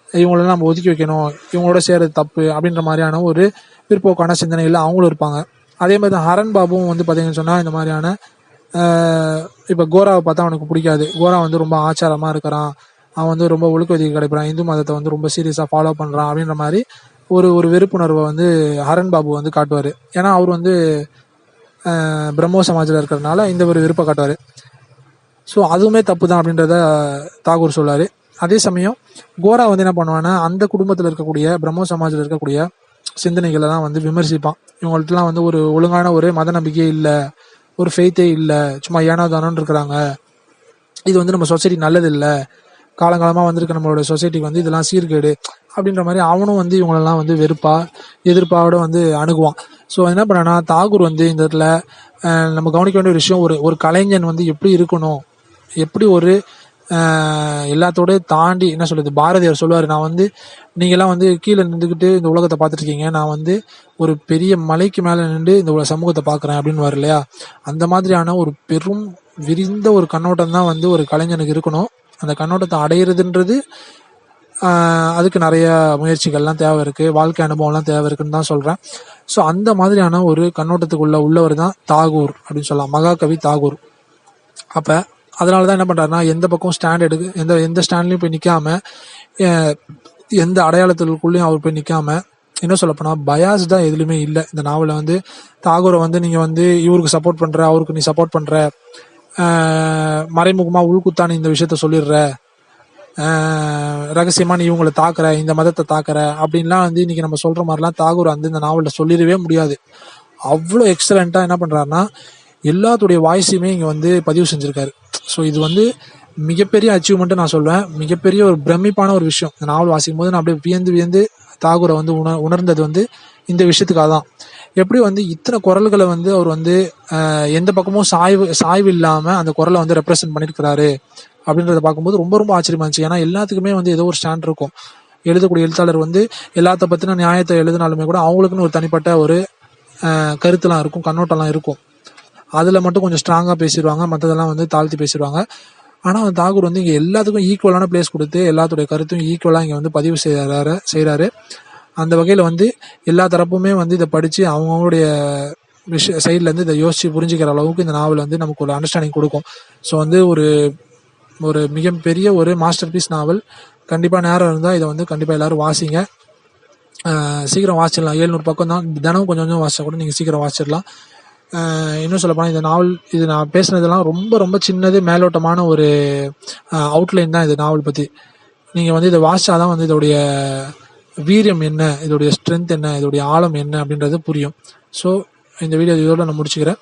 S1: இவங்களெல்லாம் நம்ம ஒதுக்கி வைக்கணும் இவங்களோட சேர்றது தப்பு அப்படின்ற மாதிரியான ஒரு பிற்போக்கான சிந்தனைகள் அவங்களும் இருப்பாங்க. அதே மாதிரி தான் ஹரன் பாபுவும் வந்து பார்த்தீங்கன்னு சொன்னால் இந்த மாதிரியான இப்போ கோராவை பார்த்தா அவனுக்கு பிடிக்காது. கோரா வந்து ரொம்ப ஆச்சாரமாக இருக்கிறான். அவன் வந்து ரொம்ப ஒழுக்க விதிக்கு கிடைப்பான் இந்து மதத்தை வந்து ரொம்ப சீரியஸாக ஃபாலோ பண்ணுறான் அப்படின்ற மாதிரி ஒரு ஒரு வெறுப்புணர்வை வந்து ஹரன் பாபு வந்து காட்டுவார். ஏன்னா அவர் வந்து பிரம்மோ சமாஜில் இருக்கிறதுனால இந்த ஒரு விருப்பம் காட்டுவார். ஸோ அதுவுமே தப்பு தான் அப்படின்றத தாகூர் சொல்லார் அதே சமயம் கோரா வந்து என்ன பண்ணுவான்னா அந்த குடும்பத்தில் இருக்கக்கூடிய பிரம்மோ சமாஜில் இருக்கக்கூடிய சிந்தனைகளை தான் வந்து விமர்சிப்பான். இவங்கள்ட்டலாம் வந்து ஒரு ஒழுங்கான ஒரு மத நம்பிக்கையே இல்லை. ஒரு ஃபெய்த்தே இல்லை. சும்மா ஏனோ தானோன்னு இருக்கிறாங்க. இது வந்து நம்ம சொசைட்டி நல்லது இல்லை காலங்காலமாக வந்திருக்க நம்மளோட சொசைட்டிக்கு வந்து இதெல்லாம் சீர்கேடு அப்படின்ற மாதிரி அவனும் வந்து இவங்களெல்லாம் வந்து வெறுப்பா எதிர்ப்பாவோட வந்து அணுகுவான். ஸோ என்ன பண்ணனா தாகூர் வந்து இந்த இடத்துல நம்ம கவனிக்க வேண்டிய விஷயம் ஒரு ஒரு கலைஞன் வந்து எப்படி இருக்கணும்? எப்படி ஒரு எல்லாத்தோடய தாண்டி என்ன சொல்றது பாரதியார் சொல்லுவார் நான் வந்து நீங்கெல்லாம் வந்து கீழே நின்றுக்கிட்டு இந்த உலகத்தை பார்த்துட்டு இருக்கீங்க நான் வந்து ஒரு பெரிய மலைக்கு மேலே நின்று இந்த சமூகத்தை பார்க்குறேன் அப்படின்னு வர இல்லையா? அந்த மாதிரியான ஒரு பெரும் விரிந்த ஒரு கண்ணோட்டம் தான் வந்து ஒரு கலைஞனுக்கு இருக்கணும். அந்த கண்ணோட்டத்தை அடையிறதுன்றது அதுக்கு நிறைய முயற்சிகள்லாம் தேவை இருக்கு வாழ்க்கை அனுபவம்லாம் தேவை இருக்குன்னு தான் சொல்றேன். ஸோ அந்த மாதிரியான ஒரு கண்ணோட்டத்துக்குள்ள உள்ளவர் தான் தாகூர் அப்படின்னு சொல்லலாம் மகாகவி தாகூர். அப்போ அதனால தான் என்ன பண்ணுறாருன்னா எந்த பக்கம் ஸ்டாண்ட் எடுக்கு எந்த எந்த ஸ்டாண்ட்லையும் போய் நிற்காம எந்த அடையாளத்துக்குள்ளேயும் அவர் போய் நிற்காம என்ன சொல்லப்போனால் பயாஸ் தான் எதுலையுமே இல்லை. இந்த நாவலில் வந்து தாகூரை வந்து நீங்கள் வந்து இவருக்கு சப்போர்ட் பண்ணுற அவருக்கு நீ சப்போர்ட் பண்ணுற மறைமுகமாக மறைமுகமா உள்குத்தான இந்த விஷயத்த சொல்லிடுற ரகசியமாக நீ இவங்களை தாக்குற இந்த மதத்தை தாக்குற அப்படின்லாம் வந்து இன்னைக்கு நம்ம சொல்கிற மாதிரிலாம் தாகூர் வந்து இந்த நாவலில் சொல்லிடவே முடியாது. அவ்வளோ எக்ஸலண்ட்டாக என்ன பண்ணுறாருன்னா எல்லாத்துடைய வாய்ஸையுமே இங்கே வந்து பதிவு செஞ்சுருக்காரு. ஸோ இது வந்து மிகப்பெரிய அச்சீவ்மெண்ட்டு நான் சொல்வேன். மிகப்பெரிய ஒரு பிரமிப்பான ஒரு விஷயம். இந்த நாவல் வாசிக்கும் போது நான் அப்படியே வியந்து வியந்து தாகூரை வந்து உண உணர்ந்தது வந்து இந்த விஷயத்துக்காக தான். எப்படி வந்து இத்தனை குரல்களை வந்து அவர் வந்து எந்த பக்கமும் சாய்வு சாய்வு இல்லாமல் அந்த குரலை வந்து ரெப்ரசென்ட் பண்ணியிருக்கிறாரு அப்படின்றத பார்க்கும்போது ரொம்ப ரொம்ப ஆச்சரியமா இருந்துச்சு. ஏன்னா எல்லாத்துக்குமே வந்து ஏதோ ஒரு ஸ்டாண்ட் இருக்கும். எழுதக்கூடிய எழுத்தாளர் வந்து எல்லாத்த பற்றின நியாயத்தை எழுதினாலுமே கூட அவங்களுக்குன்னு ஒரு தனிப்பட்ட ஒரு கருத்தெல்லாம் கருத்துலாம் இருக்கும் கண்ணோட்டம்லாம் இருக்கும். அதில் மட்டும் கொஞ்சம் ஸ்ட்ராங்காக பேசிடுவாங்க. மற்றதெல்லாம் வந்து தாழ்த்தி பேசிடுவாங்க. ஆனால் அந்த தாகூர் வந்து இங்கே எல்லாத்துக்கும் ஈக்குவலான பிளேஸ் கொடுத்து எல்லாத்துடைய கருத்தும் ஈக்குவலாக இங்கே வந்து பதிவு செய்கிறாரு செய்கிறாரு அந்த வகையில் வந்து எல்லா தரப்புமே வந்து இதை படித்து அவங்கவுங்களுடைய விஷய சைட்லேருந்து இதை யோசித்து புரிஞ்சுக்கிற அளவுக்கு இந்த நாவல் வந்து நமக்கு ஒரு அண்டர்ஸ்டாண்டிங் கொடுக்கும். ஸோ வந்து ஒரு ஒரு மிகப்பெரிய ஒரு மாஸ்டர் பீஸ் நாவல் கண்டிப்பாக நேரம் இருந்தால் இதை வந்து கண்டிப்பாக எல்லாரும் வாசிங்க. சீக்கிரம் வாசிடலாம் ஏழ்நூறு பக்கம் தான் தினமும் கொஞ்சம் கொஞ்சம் வாசிச்சா கூட நீங்கள் சீக்கிரம் வாசிடலாம் இன்னும் சொல்ல போனால் இந்த நாவல் இது நான் பேசுனதெல்லாம் ரொம்ப ரொம்ப சின்னது மேலோட்டமான ஒரு அவுட்லைன் தான் இது நாவல் பற்றி நீங்கள் வந்து இதை வாசிச்சாதான் வந்து இதோடைய வீரியம் என்ன இதோடைய ஸ்ட்ரென்த் என்ன இதோடைய ஆழம் என்ன அப்படின்றது புரியும். ஸோ இந்த வீடியோ இதோட நான் முடிச்சுக்கிறேன்.